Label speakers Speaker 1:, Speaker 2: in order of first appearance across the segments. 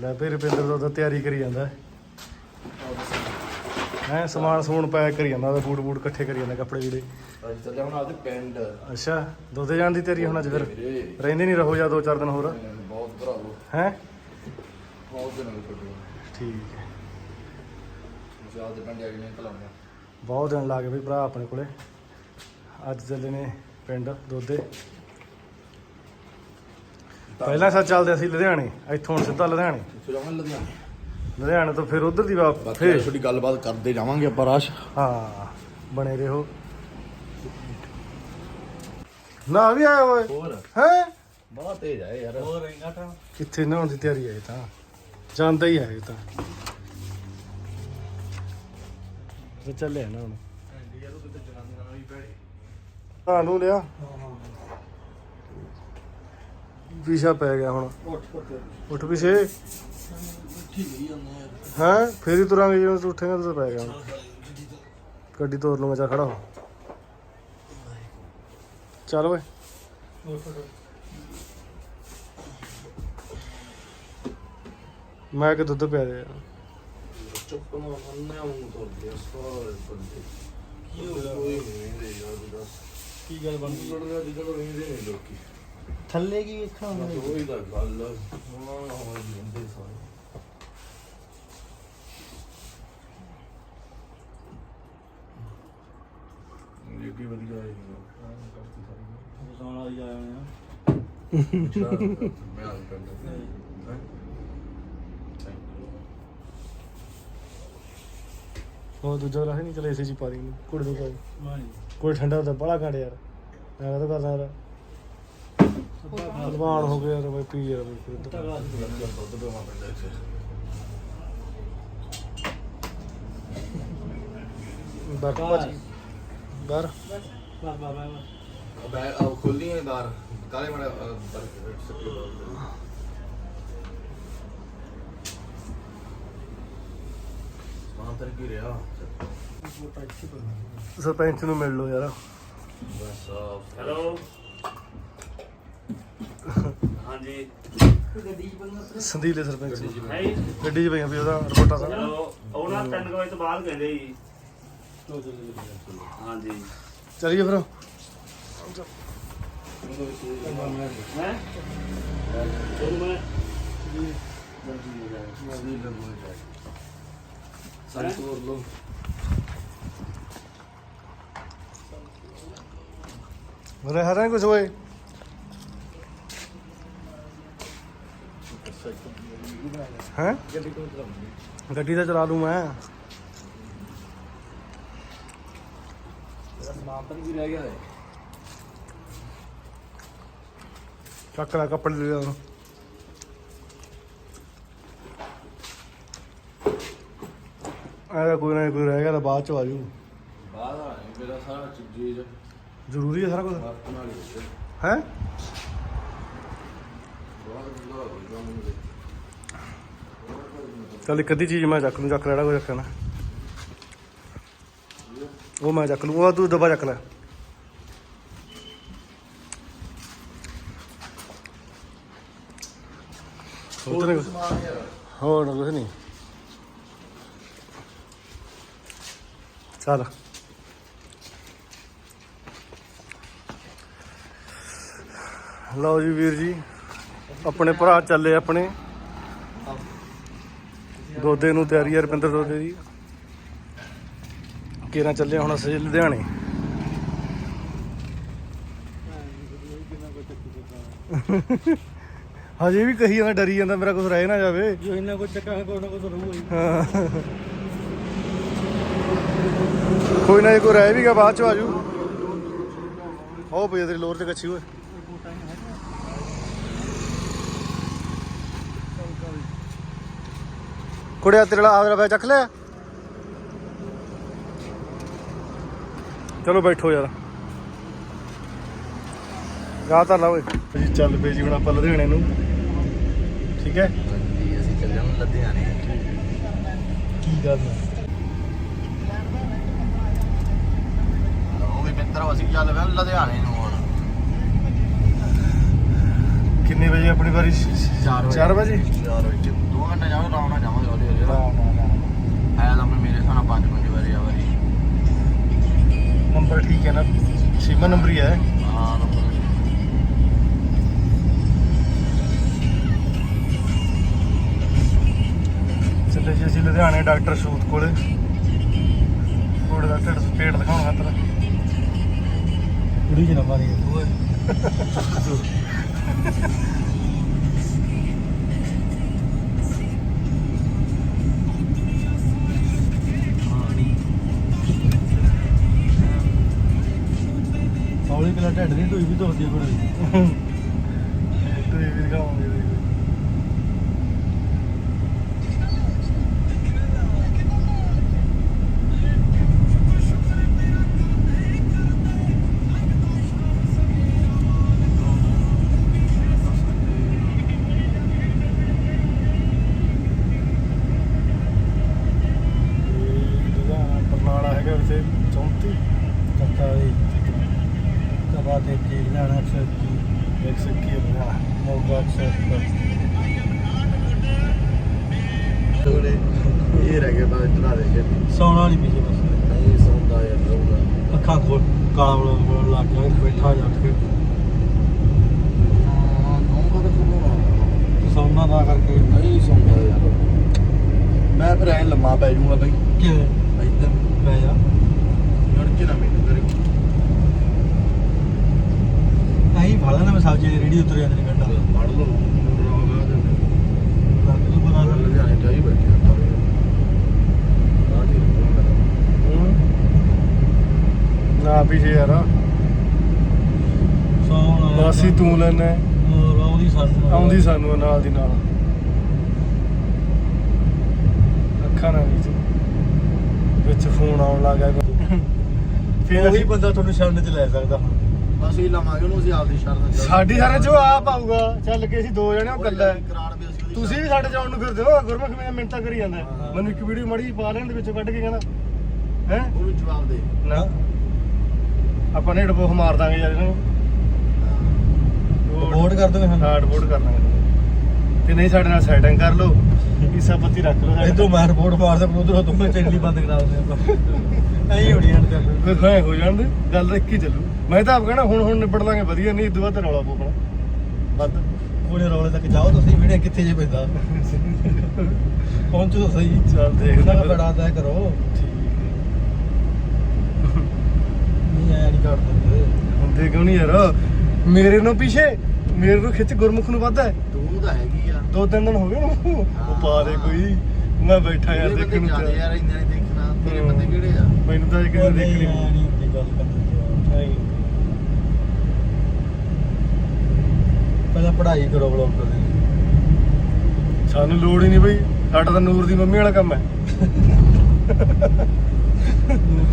Speaker 1: ਲੈ ਵੀ ਰੁਪਿੰਦਰ ਦਾ ਤਾਂ ਤਿਆਰੀ ਕਰੀ ਜਾਂਦਾ। ਹੈ ਸਮਾਨ ਸਮੂਨ ਪੈਕ ਕਰੀ ਜਾਂਦਾ ਉਹਦਾ ਬੂਟ ਬੂਟ ਇਕੱਠੇ ਕਰੀ ਜਾਂਦਾ ਕੱਪੜੇ ਜਿਹੜੇ।
Speaker 2: ਅੱਜ ਚੱਲਿਆ ਹੁਣ ਆਪਦੇ ਪਿੰਡ।
Speaker 1: ਅੱਛਾ ਦੋਦੇ ਜਾਣ ਦੀ ਤਿਆਰੀ ਹੁਣ ਅੱਜ ਫਿਰ? ਰਹਿੰਦੇ ਨਹੀਂ ਰਹੋ ਜਾਂ ਦੋ ਚਾਰ ਦਿਨ ਹੋਰ?
Speaker 2: ਬਹੁਤ ਭਰਾਵੋ
Speaker 1: ਹੈ।
Speaker 2: ਬਹੁਤ ਦਿਨ ਹੋ ਗਏ ਛੁੱਟੀ
Speaker 1: ਠੀਕ ਹੈ।
Speaker 2: ਅਸੀਂ ਆਪਦੇ ਪਿੰਡ ਆ ਕੇ ਨਹੀਂ ਕਲਾਉਂਦੇ
Speaker 1: ਬਹੁਤ ਦਿਨ ਲੱਗ ਪਏ ਭਰਾ ਆਪਣੇ ਕੋਲੇ। ਅੱਜ ਚੱਲੇ ਨੇ ਪਿੰਡ ਦੋਦੇ ਪਹਿਲਾਂ ਸਾ ਚੱਲਦੇ ਅਸੀਂ ਲੁਧਿਆਣੇ ਇੱਥੋਂ ਹੁਣ ਸਿੱਧਾ ਲੁਧਿਆਣੇ।
Speaker 2: ਫਿਰ ਆਵਾਂ ਲੁਧਿਆਣੇ।
Speaker 1: ਲੁਧਿਆਣੇ ਤੋਂ ਫਿਰ ਉਧਰ ਦੀ ਵਾਪ
Speaker 2: ਬਾਕੀ
Speaker 1: ਫੇਰ
Speaker 2: ਛੋਟੀ ਗੱਲਬਾਤ ਕਰਦੇ ਜਾਵਾਂਗੇ ਆਪਾਂ ਰਾਸ਼।
Speaker 1: ਹਾਂ ਬਣੇ ਰਹੋ। ਨਾ ਵੀ ਆਇਆ ਓਏ।
Speaker 2: ਹੋਰ?
Speaker 1: ਹੈ?
Speaker 2: ਬਹੁਤ ਤੇਜ਼ ਆ ਯਾਰ।
Speaker 3: ਹੋਰ ਇੰਗਾ ਤਾਂ।
Speaker 1: ਕਿੱਥੇ ਨਹਾਉਣ ਦੀ ਤਿਆਰੀ ਹੈ ਇਹ ਤਾਂ? ਜਾਂਦਾ ਹੀ ਹੈ ਇਹ ਤਾਂ। ਤੇ ਚੱਲਿਆ ਨਾ ਹੁਣ।
Speaker 2: ਯਾਰ ਉਹ ਤੇ ਜਨਾਨੀਆਂ ਨਾਲ ਵੀ ਭੈੜੇ
Speaker 1: ਹਾਂ ਨੂੰ ਲਿਆ। ਵਿਸ਼ਾ ਪੈ ਗਿਆ ਹੁਣ।
Speaker 2: ਉੱਠ ਉੱਠ
Speaker 1: ਉੱਠ। ਪਿਛੇ
Speaker 2: ਠੀਕ ਹੀ?
Speaker 1: ਫੇਰ ਹੀ ਤੁਰਾਂਗੇ ਜਦੋਂ ਤੂੰ ਉੱਠੇਗਾ ਤਾਂ ਪੈ ਗਿਆ ਹੁਣ। ਗੱਡੀ ਤੋਰ ਲੂੰਗਾ ਚਾ ਖੜਾ ਹੋ। ਚੱਲ ਓਏ। ਮੈਂ ਕਿ ਦੁੱਧ ਪਿਆ ਦੇ।
Speaker 2: ਚੁੱਪ ਨਾ ਮੰਨੇ ਆਉਂ ਤੋਰਦੇ ਆ ਸਾਰੇ ਬੰਦੇ। ਕੀ ਹੋ ਗਿਆ?
Speaker 3: ਕੀ ਗੱਲ ਬਣ ਗਈ?
Speaker 2: ਲੜਦਾ ਜਿੱਦੋਂ ਰਹਿੰਦੇ ਨੇ ਲੋਕੀ।
Speaker 3: ਥੱਲੇ ਕੀ ਵੇਖਣਾ
Speaker 2: ਬਸ ਉਹੀ ਤਾਂ ਗੱਲ ਹਾਂ ਹਾਂ ਬੰਦੇ ਸਾਰੇ। ਇਹ ਕੀ ਵਧੀਆ ਹੈ ਕਰਤੀ ਸਾਰੀ
Speaker 3: ਬਸਾਉਣ ਵਾਲੀ ਆਏ ਹੋਏ ਆ
Speaker 2: ਅੱਛਾ ਮੈਂ ਆ ਕਰਦਾ। ਹੈ?
Speaker 1: ਉਹ ਦੂਜਾ ਰਾਹ ਨਹੀਂ ਚਲੇ ਏਸੀ ਚ ਪਾ ਦੀ ਕੁੜੀ ਨੂੰ ਕੋਈ ਠੰਡਾ ਹੁੰਦਾ ਬੜਾ ਘੜ ਯਾਰ। ਮੈਂ ਕਹਦਾ ਕਰਦਾ ਯਾਰ ਹਲਵਾਨ ਹੋ ਗਿਆ ਯਾਰ ਬਈ ਪੀ ਯਾਰ ਬਈ ਕੋਈ ਦੁੱਧ।
Speaker 2: ਦੁੱਧ ਪੀਵਾ ਪੈਂਦਾ ਇੱਥੇ
Speaker 1: ਬਾਹਰ ਭਾਜੀ ਬਾਹਰ
Speaker 3: ਬਸ ਬਸ ਬਸ
Speaker 2: ਬੈ ਆ ਖੁੱਲੀ ਹੈ ਬਾਹਰ ਕਾਲੇ ਮੜਾ ਬਰ ਸਕੀ ਮਾਂ ਕੀ ਰਿਹਾ?
Speaker 1: ਸਰਪੰਚ ਨੂੰ ਮਿਲ ਲਓ ਯਾਰ।
Speaker 2: ਬਸ
Speaker 4: ਹੈਲੋ ਹਾਂਜੀ।
Speaker 1: ਸੰਦੀਲੇ ਸਰਪੰਚ।
Speaker 4: ਹੈ
Speaker 1: ਗੱਡੀ 'ਚ ਪਈਆਂ ਵੀ ਉਹਦਾ ਰਿਪੋਰਟਾਂ ਦਾ।
Speaker 4: ਚਲੋ ਉਹ ਨਾ 3 ਵਜੇ ਤੋਂ ਬਾਅਦ ਕਹਿੰਦੇ ਜੀ ਹਾਂਜੀ।
Speaker 1: ਚਲੀਏ ਫਿਰ।
Speaker 4: ਹੈ? ਚਲੋ ਮੈਂ
Speaker 2: ਸਾਰੀ
Speaker 1: ਮੇਰੇ ਹਰਾਂ ਕੁਝ ਹੋਏ ਹੈ?
Speaker 2: ਗੱਡੀ ਤੋਂ
Speaker 1: ਗੱਡੀ ਤਾਂ ਚਲਾ ਲੂੰ ਮੈਂ।
Speaker 2: ਸਮਾਨ ਤਾਂ ਵੀ ਰਹਿ ਗਿਆ ਹੈ
Speaker 1: ਚੱਕ ਲੈ ਕੱਪੜੇ ਲੈ ਲਿਆ ਆ ਕੋਈ ਨਾ ਕੋਈ ਰਹਿ ਗਿਆ ਤਾਂ ਬਾਅਦ ਚ ਆ ਜੂ
Speaker 2: ਬਾਹਰ ਆ ਮੇਰਾ ਸਾਰਾ ਚੀਜ਼
Speaker 1: ਜ਼ਰੂਰੀ ਹੈ ਸਾਰਾ ਕੁਝ
Speaker 2: ਹੈ?
Speaker 1: ਹੈ
Speaker 2: ਬਹੁਤ ਬੁਰਾ ਹੋ ਗਿਆ ਮੈਨੂੰ
Speaker 1: ਚੱਲ ਇੱਕ ਅੱਧੀ ਚੀਜ਼ ਮੈਂ ਚੱਕ ਲੂੰ, ਚੱਕ ਲੈਣਾ ਕੋਈ ਰੱਖਣਾ ਉਹ ਮੈਂ ਚੱਕ ਲੂੰ, ਉਹ ਤੂੰ ਡੱਬਾ ਚੱਕ ਲੈ। ਹੋਰ ਤਾਂ ਨਹੀਂ ਕੁਛ?
Speaker 2: ਸਮਾਨ
Speaker 1: ਹੋਰ ਨਾ ਕੁਝ ਨਹੀਂ। ਚੱਲ। ਲਓ ਜੀ ਵੀਰ ਜੀ, ਆਪਣੇ ਭਰਾ ਚੱਲੇ ਆਪਣੇ। ਦੋਦੇ ਨੂੰ ਤਿਆਰੀ ਹੈ ਰਪਿੰਦਰ ਦੋਦੇ ਦੀ। ਕਿਹਨਾਂ ਚੱਲੇ ਹੁਣ ਅਸੀਂ ਲੁਧਿਆਣੇ। ਹਜੇ ਵੀ ਕਹੀ ਜਾਂਦਾ ਡਰੀ ਜਾਂਦਾ ਮੇਰਾ ਕੁਝ ਰਹਿ ਨਾ ਜਾਵੇ।
Speaker 3: ਜੋ ਇੰਨਾ ਕੁ ਚੱਕਾ ਕੋਈ ਨਾ ਤਾਂ ਰਹੂਗਾ ਹੀ
Speaker 1: ਹਾਂ। ਕੋਈ ਨਾ ਇਹ ਕੋਈ ਰਹਿ ਵੀ ਗਿਆ ਬਾਅਦ ਚ ਆਜੂ ਉਹ ਪਈ ਆ ਤੇਰੀ ਲੋਰ ਤੇ ਕੱਚੀ ਓਏ ਕੁੜਿਆ ਤੇਰੇ ਵਾਲਾ ਆਦਰਾ ਬੈ ਚੱਕ ਲਿਆ। ਚਲੋ ਬੈਠੋ ਯਾਰ। ਗਾ ਤਾਂ ਲਾ ਓਏ। ਜੀ ਚੱਲ ਪਏ ਜੀ ਹੁਣ ਆਪਾਂ ਲੁਧਿਆਣੇ ਨੂੰ। ਠੀਕ ਹੈ?
Speaker 2: ਅਸੀਂ ਚੱਲੇ ਹਾਂ ਲੁਧਿਆਣੇ।
Speaker 1: ਕੀ ਗੱਲ
Speaker 2: ਉਹ ਵੀ ਮਿੱਤਰ ਅਸੀਂ ਚੱਲ ਪਏ ਲੁਧਿਆਣੇ ਨੂੰ ਹੁਣ।
Speaker 1: ਕਿੰਨੇ ਵਜੇ ਆਪਣੀ ਵਾਰੀ?
Speaker 2: 4 ਵਜੇ।
Speaker 1: 4 ਵਜੇ?
Speaker 2: 4 ਵਜੇ। 2 ਘੰਟੇ ਜਾਵਾਂ ਆਰਾਮ ਨਾਲ ਜਾਵਾਂਗੇ ਹੌਲੀ ਹੌਲੀ
Speaker 1: ਆਰਾਮ ਨਾਲ, ਆਰਾਮ ਨਾਲ।
Speaker 2: ਆਇਆ ਤਾਂ ਮੈਂ ਮੇਰੇ ਸਾਨਾ 5 5 ਵਜੇ ਆ ਵਾਰੀ
Speaker 1: ਨੰਬਰ ਠੀਕ ਹੈ ਨਾ? ਸੀਮਾ ਨੰਬਰ ਹੀ। ਹੈ
Speaker 2: ਹਾਂ। ਨੰਬਰ
Speaker 1: ਚੱਲੇ ਜੀ ਅਸੀਂ ਲੁਧਿਆਣੇ ਡਾਕਟਰ ਸੂਤ ਕੋਲੇ। ਕੋੜੇ ਦਾ ਢਿੱਡ ਪੇਟ ਦਿਖਾਉਣ ਖਾਤਰ।
Speaker 3: ਕੁੜੀ ਚ ਨਾ ਮਾਰੀ ਢੱਡ ਨਹੀਂ ਢੋਈ ਵੀ ਆ ਕੁੜੀ।
Speaker 1: ਤੇ ਵੀ ਦਿਖਾਵਾਂਗੇ
Speaker 3: ਸੌਣਾ ਨਹੀਂ ਪੀਛੇ ਬਸ।
Speaker 2: ਨਹੀਂ ਸੌਂਦਾ ਯਾਰ ਰਹੂਗਾ
Speaker 3: ਅੱਖਾਂ ਖੋਲ ਕਾਲਾ ਬੜਾ ਲੱਗ ਗਿਆ ਬੈਠਾ ਜਾ ਕੇ।
Speaker 2: ਨੌਂ ਕਦ ਸੁਣੋ
Speaker 3: ਸੌਣਾ ਨਾ ਕਰਕੇ।
Speaker 2: ਨਹੀਂ ਸੌਂਦਾ ਯਾਰ। ਮੈਂ ਫਿਰ ਐ ਲੰਮਾ ਪੈ ਜਾਊਂਗਾ ਬਈ।
Speaker 3: ਕਿ
Speaker 2: ਇੱਧਰ।
Speaker 3: ਬਹਿ ਜਾ
Speaker 2: ਯਾਰ ਕਿ ਨਾ ਮੈਨੂੰ ਕਰੇ
Speaker 3: ਨਹੀਂ ਭਾਲਾ ਨਾ ਮੈਂ ਸਬਜ਼ੀ ਦੀ ਰੇੜੀ ਉਤਰ ਜਾਂਦੇ ਨੇ ਘੰਟਾ।
Speaker 2: ਪੜ ਲਓ ਰੋਗਾ ਤੇ
Speaker 3: ਲੱਗ ਤੂੰ ਬਣਾ ਲੈ
Speaker 2: ਲੁਧਿਆਣੇ ਚਾਹੀ ਬੈਠੇ ਆਪਾਂ ਆ ਜੀ
Speaker 1: ਨਾ ਪਿਛੇ ਯਾਰ।
Speaker 3: ਸੌਣਾ
Speaker 1: ਬਾਸੀ ਤੂੰ ਲੈਣਾ
Speaker 3: ਹੋਰ ਆਉਂਦੀ ਸਾਨੂੰ
Speaker 1: ਆਉਂਦੀ ਸਾਨੂੰ ਆ ਨਾਲ ਦੀ ਨਾਲ। ਅੱਖਾਂ ਨਾਲ ਵਿੱਚ ਵਿੱਚ ਫੋਨ ਆਉਣ ਲੱਗ ਗਿਆ ਫਿਰ
Speaker 3: ਉਹੀ
Speaker 1: ਅਸੀਂ
Speaker 3: ਬੰਦਾ ਤੁਹਾਨੂੰ ਛੱਡ ਚ ਲੈ ਸਕਦਾ
Speaker 2: ਇਹ ਲਵਾਂਗੇ ਉਹਨੂੰ ਅਸੀਂ ਆਪਦੀ ਸ਼ਰਨ
Speaker 1: ਸਾਡੀ ਸਾਰੇ ਜੋ ਆਪ ਆਊਗਾ। ਚੱਲ ਕੇ ਅਸੀਂ ਦੋ ਜਣੇ ਉਹ ਗੱਲਾਂ ਹੈ।
Speaker 2: ਕਰਾਰ ਵੀ ਅਸੀਂ ਉਹਦੀ
Speaker 1: ਤੁਸੀਂ ਵੀ ਸਾਡੇ ਜਾਣ ਨੂੰ ਫਿਰਦੇ ਹੋ। ਗੁਰਮੁਖ ਮੇਰੇ ਮਿੰਟਾਂ ਕਰੀ ਜਾਂਦਾ। ਮੈਨੂੰ ਇੱਕ ਵੀਡੀਓ ਮਾੜੀ ਜਿਹੀ ਪਾ ਲੈਣ ਦੇ ਵਿੱਚੋਂ ਕੱਢ ਕੇ ਕਹਿੰਦਾ ਹੈ?
Speaker 2: ਉਹਨੂੰ ਜਵਾਬ ਦੇ।
Speaker 1: ਨਾ। ਆਪਾਂ ਨੇ ਡਬੋਹ ਮਾਰ ਦਾਂਗੇ ਯਾਰ ਇਹਨੂੰ।
Speaker 3: ਵੋਟ ਕਰ ਦੋਗੇ
Speaker 1: ਹਾਂ ਵੋਟ ਕਰ ਲਾਂਗੇ ਤੇ ਨਹੀਂ ਸਾਡੇ ਨਾਲ ਸੈਟਿੰਗ ਕਰ ਲਓ ਹਿੱਸਾ ਪੱਤੀ ਰੱਖ ਲਓ ਸਾਡੇ
Speaker 3: ਇਦੋਂ ਮੈਂ ਰਿਪੋਰਟ ਮਾਰਦਾ ਪਰ ਉਧਰੋਂ ਚੈਨਲ ਹੀ ਬੰਦ ਕਰਾ ਦਿੰਦੇ ਆਪਾਂ। ਐਂ ਹੋਣੀ ਹਣ ਕਰ
Speaker 1: ਫਿਰ ਹਾਂ ਹੋ ਜਾਣ ਦੇ ਗੱਲ ਤਾਂ ਇੱਕ ਹੀ ਚੱਲੂ। ਮੈਂ ਤਾਂ ਆਪ ਕਹਿਣਾ ਹੁਣ ਹੁਣ ਨਿਬੜ ਲਾਂਗੇ ਵਧੀਆ ਨਹੀਂ ਇਦੋਂ ਬਾਅਦ ਤਾਂ ਰੌਲਾ ਪਊਗਾ ਵੱਧ
Speaker 3: ਕੋਲੇ ਰੌਲੇ ਤੱਕ ਜਾਓ ਤੁਸੀਂ ਵੀਡੀਓ ਕਿੱਥੇ ਜੇ ਪੈਂਦਾ। ਪਹੁੰਚੋ ਤਾਂ ਸਹੀ
Speaker 1: ਚੱਲ ਦੇਖਦਾ।
Speaker 3: ਬੜਾ ਤੈਅ ਕਰੋ
Speaker 1: ਠੀਕ
Speaker 3: ਨਹੀਂ ਐ ਨਹੀਂ ਕਰ ਦਿੰਦੇ।
Speaker 1: ਹੁੰਦੇ ਕਿਉਂ ਨਹੀਂ ਯਾਰ? ਮੇਰੇ ਨੂੰ ਪਿੱਛੇ ਮੇਰੇ ਨੂੰ ਖਿੱਚ ਗੁਰਮੁਖ ਨੂੰ ਵੱਧ ਹੈ।
Speaker 2: ਤੂੰ ਤਾਂ ਹੈਗੀ ਆ।
Speaker 1: ਦੋ ਤਿੰਨ ਦਿਨ ਹੋ ਗਏ। ਉਹ ਪਾ ਦੇ ਕੋਈ। ਮੈਂ ਬੈਠਾ ਯਾਰ ਦੇਖਣ ਨੂੰ ਤਿਆਰ।
Speaker 2: ਯਾਰ ਇੰਨਾ ਨਹੀਂ ਦੇਖਣਾ। ਤੇਰੇ। ਬੰਦੇ ਕਿਹੜੇ ਆ?
Speaker 1: ਮੈਨੂੰ ਤਾਂ ਕਿਸੇ
Speaker 3: ਉਹ
Speaker 1: ਨੇ
Speaker 3: ਨਹੀਂ
Speaker 1: ਦੇਖਣੀ
Speaker 3: ਨਹੀਂ ਹੁੰਦੀ ਗੱਲ ਕਰਦੇ
Speaker 1: ਨਹੀਂ।
Speaker 3: ਪਹਿਲਾਂ ਪੜ੍ਹਾਈ ਕਰੋ ਬਲੌਗ ਕਰਦੇ
Speaker 1: ਸਾਨੂੰ ਲੋੜ ਹੀ ਨਹੀਂ ਬਈ। ਸਾਡਾ ਤਾਂ ਨੂਰ ਦੀ ਮੰਮੀ ਵਾਲਾ ਕੰਮ ਹੈ।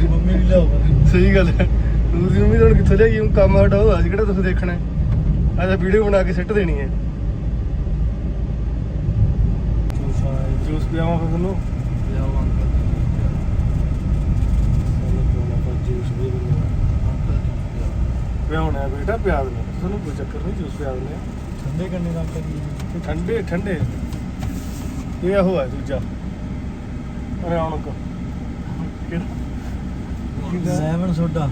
Speaker 3: ਮੰਮੀ ਲਿਆਓ।
Speaker 1: ਸਹੀ ਗੱਲ ਹੈ। ਨੂਰ ਦੀ ਮੰਮੀ ਤਾਂ ਹੁਣ ਕਿੱਥੋਂ ਲਿਆਈ ਹੁਣ ਕੰਮ ਉਹ ਅਸੀਂ ਕਿਹੜਾ ਤੁਸੀਂ ਦੇਖਣਾ ਹੈ। ਅੱਜ ਵੀਡੀਓ ਬਣਾ ਕੇ ਸਿੱਟ ਦੇਣੀ ਹੈ। ਜੂਸ ਪਿਆਵਾਂ ਫਿਰ ਤੁਹਾਨੂੰ? ਪਿਆਉਣਾ ਹੈ ਬੇਟਾ ਪਿਆ ਦਿੰਦੇ ਹਾਂ। ਤੁਹਾਨੂੰ ਕੋਈ ਚੱਕਰ ਨਹੀਂ ਜੂਸ ਪਿਆ ਦਿੰਦੇ ਹਾਂ।
Speaker 3: ਠੰਡੇ ਕਰਨੇ ਦਾ ਕਰੀ
Speaker 1: ਠੰਡੇ ਠੰਡੇ। ਇਹ ਉਹ ਹੈ ਦੂਜਾ। ਅਰੇ ਆਉਣ ਕੋ ਕਿਹੜਾ
Speaker 3: ਲੈਮਨ ਸੋਡਾ।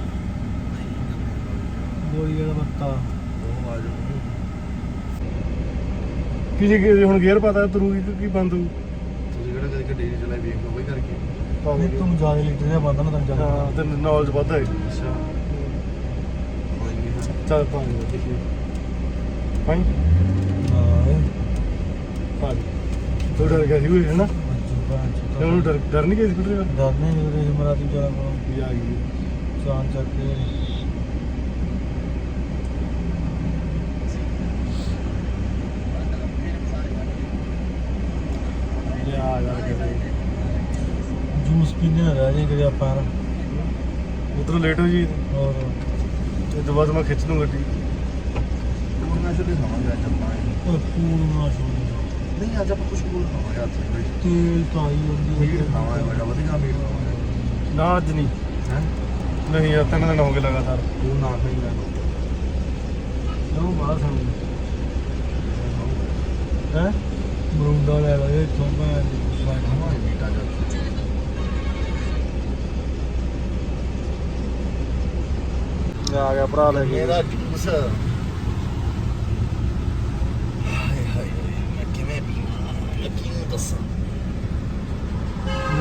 Speaker 3: ਗੋਲੀ ਵਾਲਾ ਬੱਤਾ
Speaker 2: ਉਹ ਆ ਜਾਓ
Speaker 1: ਕਿਸੇ ਕਿਸੇ ਹੁਣ ਗੇਅਰ ਪਤਾ ਤਰੂਗੀ ਕਿ ਕੀ ਬੰਦ ਹੋਊ?
Speaker 2: ਤੁਸੀਂ ਕਿਹੜਾ ਕਦੇ ਗੱਡੀ ਨਹੀਂ ਚਲਾਈ ਵੇਖ ਲਓ ਬਈ ਕਰਕੇ।
Speaker 3: ਨਹੀਂ ਤੂੰ ਜ਼ਿਆਦਾ ਲੀਟਰ ਦਾ ਬੰਦਾ ਨਾ ਤਾਂ ਚੱਲ
Speaker 1: ਹਾਂ ਤੇ ਨੌਲੇਜ ਵੱਧ ਹੈ
Speaker 2: ਅੱਛਾ। ਕੋਈ
Speaker 1: ਚੱਲ ਪਾਣੀ ਦੇਖੀ ਪਾਣੀ
Speaker 3: ਹਾਂ।
Speaker 1: ਪਾਣੀ ਡਰ ਗਿਆ ਸੀ ਉਹ ਹੈ ਨਾ? ਤੇ ਉਹਨੂੰ ਡਰ ਡਰ ਨਹੀਂ ਗਿਆ ਸੀ ਕੁੱਟੇ
Speaker 3: ਡਰਨੇ ਨਹੀਂ ਉਹਦੇ ਮਰਾਤੀ ਚਲਾ ਕੋ
Speaker 1: ਵੀ ਆ ਗਈ
Speaker 3: ਚਾਨ ਚੱਕ ਕੇ।
Speaker 1: ਇਹ ਆ
Speaker 3: ਜੂਸ ਪੀਣੇ ਰਹਿ ਜੇ ਕਦੇ ਆਪਾਂ।
Speaker 1: ਉਧਰੋਂ ਲੇਟ ਹੋ ਜੀ
Speaker 3: ਹੋਰ।
Speaker 1: ਤੇ ਤੋਂ ਬਾਅਦ ਮੈਂ ਖਿੱਚ ਦੂੰ ਗੱਡੀ
Speaker 2: ਮੈਂ ਛੱਡੇ ਖਾਵਾਂਗੇ ਅੱਜ ਆਪਾਂ। ਇਹ।
Speaker 3: ਉਹ ਪੂਰ ਨਾ ਛੋੜ
Speaker 2: ਨਹੀਂ ਅੱਜ ਆਪਾਂ ਕੁਝ ਕੋਲ ਖਾਵਾਂਗੇ ਅੱਜ ਬਈ
Speaker 3: ਤੇਲ ਤਾਈ ਹੁੰਦੀ
Speaker 2: ਮੀਟ ਖਾਵਾਂਗੇ ਬੜਾ ਵਧੀਆ ਮੀਟ ਖਾਵਾਂਗੇ।
Speaker 1: ਨਾ ਅੱਜ ਨਹੀਂ।
Speaker 2: ਹੈ?
Speaker 1: ਨਹੀਂ ਯਾਰ ਤਿੰਨ ਦਿਨ ਹੋ ਗਏ ਲਗਾਤਾਰ।
Speaker 2: ਤੂੰ ਨਾ ਖਾਈ ਲੈ।
Speaker 1: ਉਹ ਬਾਹਰ ਸਾਨੂੰ
Speaker 3: ਹੈ? ਬਰੂੰਡਾ ਲੈ ਇਹ ਤੋਂ ਮੈਂ
Speaker 2: ਬੀਟਾ ਜਾ
Speaker 1: ਆ ਗਿਆ ਭਰਾ ਲੈ ਕੇ।
Speaker 2: ਇਹਦਾ ਜੂਸ ਹਾਏ ਹਾਏ ਮੈਂ ਕਿਵੇਂ ਪੀਵਾਂ ਮੈਂ ਕਿਵੇਂ ਦੱਸਾਂ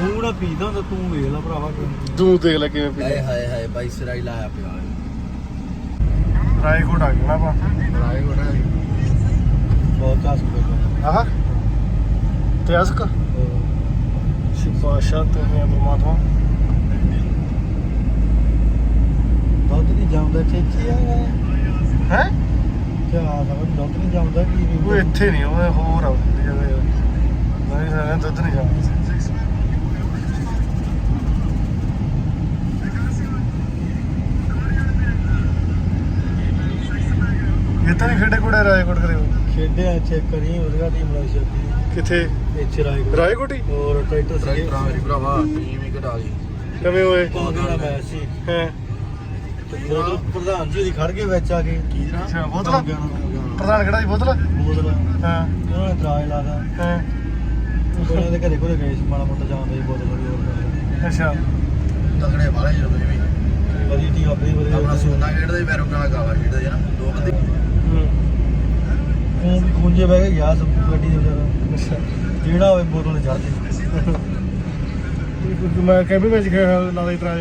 Speaker 3: ਮੂੰਹ ਨਾ ਪੀਦਾ ਹੁੰਦਾ ਤੂੰ ਵੇਖ ਲੈ ਭਰਾਵਾ ਕਿਵੇਂ
Speaker 1: ਤੂੰ ਦੇਖ ਲੈ ਕਿਵੇਂ
Speaker 2: ਹਾਏ ਹਾਏ ਹਾਏ ਬਾਈ ਸਿਰਾਈ ਲਾਇਆ ਪਿਆ
Speaker 1: ਰਾਏਕੋਟ ਆ ਗਿਆ ਨਾ ਆਪਾਂ।
Speaker 2: ਰਾਏ ਹੋਣਾ
Speaker 3: ਬਹੁਤ ਹੱਸ ਪਿਆ
Speaker 1: ਆਹ। ਤੇ ਅਸਕ ਸ਼ਿਪਾਸ਼ਾ ਤੇ ਹੈ ਪਰਮਾਤਮਾ।
Speaker 3: ਦੁੱਧ ਨਹੀਂ ਜਾਂਦਾ ਚੇਚੀ ਆ
Speaker 1: ਹੈ?
Speaker 3: ਕਿਆ ਸਮਝ ਦੁੱਧ ਨਹੀਂ ਜਾਂਦਾ ਕੀ
Speaker 1: ਉਹ ਇੱਥੇ ਨਹੀਂ ਉਹ ਹੋਰ ਆ ਜਗ੍ਹਾ। ਨਹੀਂ ਸਾਰੇ ਦੁੱਧ ਨਹੀਂ ਜਾਂਦਾ ਤਾਂ ਨਹੀਂ ਖੇਡੇ ਕੋੜੇ ਰਾਏਕੋਟ ਕਰੇ
Speaker 3: ਖੇਡਿਆ ਚੈੱਕ ਕਰੀ ਉਹਦਾ ਟੀਮ ਨਾਲ ਸ਼ੱਦੀ
Speaker 1: ਕਿੱਥੇ?
Speaker 3: ਇੱਥੇ ਰਾਈ
Speaker 1: ਰਾਏਕੋਟ ਹੀ?
Speaker 3: ਹੋਰ ਟਰੈਕਟਰ ਸੀਗੇ
Speaker 2: ਟਰੈਕਟਰਾਂ ਮੇਰੀ ਭਰਾਵਾ ਟੀਮ ਹੀ ਘਟਾ ਲਈ।
Speaker 1: ਕਿਵੇਂ ਹੋਏ?
Speaker 3: ਬਹੁਤ ਬੜਾ ਮੈਚ ਸੀ।
Speaker 1: ਹੈ?
Speaker 3: ਤੇ ਜਦੋਂ ਪ੍ਰਧਾਨ ਜੀ ਦੀ ਖੜ ਕੇ ਵਿੱਚ ਆ ਕੇ।
Speaker 2: ਕੀ ਨਾ
Speaker 1: ਅੱਛਾ ਬੋਤਲ? ਪ੍ਰਧਾਨ ਕਿਹੜਾ ਸੀ ਬੋਤਲ?
Speaker 3: ਬੋਤਲ।
Speaker 1: ਹਾਂ।
Speaker 3: ਉਹਨਾਂ ਨੇ ਤਰਾਜ ਲਾਦਾ
Speaker 1: ਹਾਂ?
Speaker 3: ਉਹਨਾਂ ਦੇ ਘਰੇ ਘਰੇ ਗਏ ਸੀ ਮਾੜਾ ਮੋਟਾ ਜਾਂਦਾ ਸੀ ਬੋਤਲ ਹੋਰ
Speaker 1: ਅੱਛਾ।
Speaker 2: ਤਗੜੇ ਵਾਲੇ ਜਦੋਂ ਤੁਸੀਂ ਵੀ।
Speaker 3: ਵਧੀਆ ਟੀਮ ਆਪਣੀ ਵਧੀਆ
Speaker 2: ਆਪਣਾ ਸੋਨਾ ਖੇਡਦੇ ਸੀ ਵੈਰੋ ਕਾਲਾ ਕਾਵਾ ਖੇਡਦੇ ਨਾ। ਦੋ ਬੰਦੇ
Speaker 3: ਵੀ ਖੂੰਜੇ ਬਹਿ ਕੇ ਗਿਆ ਸਭ ਗੱਡੀ ਦੇ ਵਿਚਾਰਾ ਜਿਹੜਾ ਹੋਵੇ ਬੋਤਲ ਚੜ ਜੇ।
Speaker 1: ਮੈਂ ਕਹਿੰਦਾ ਵਿੱਚ ਖੇਡ ਲਾ ਦੇ ਤਰਾ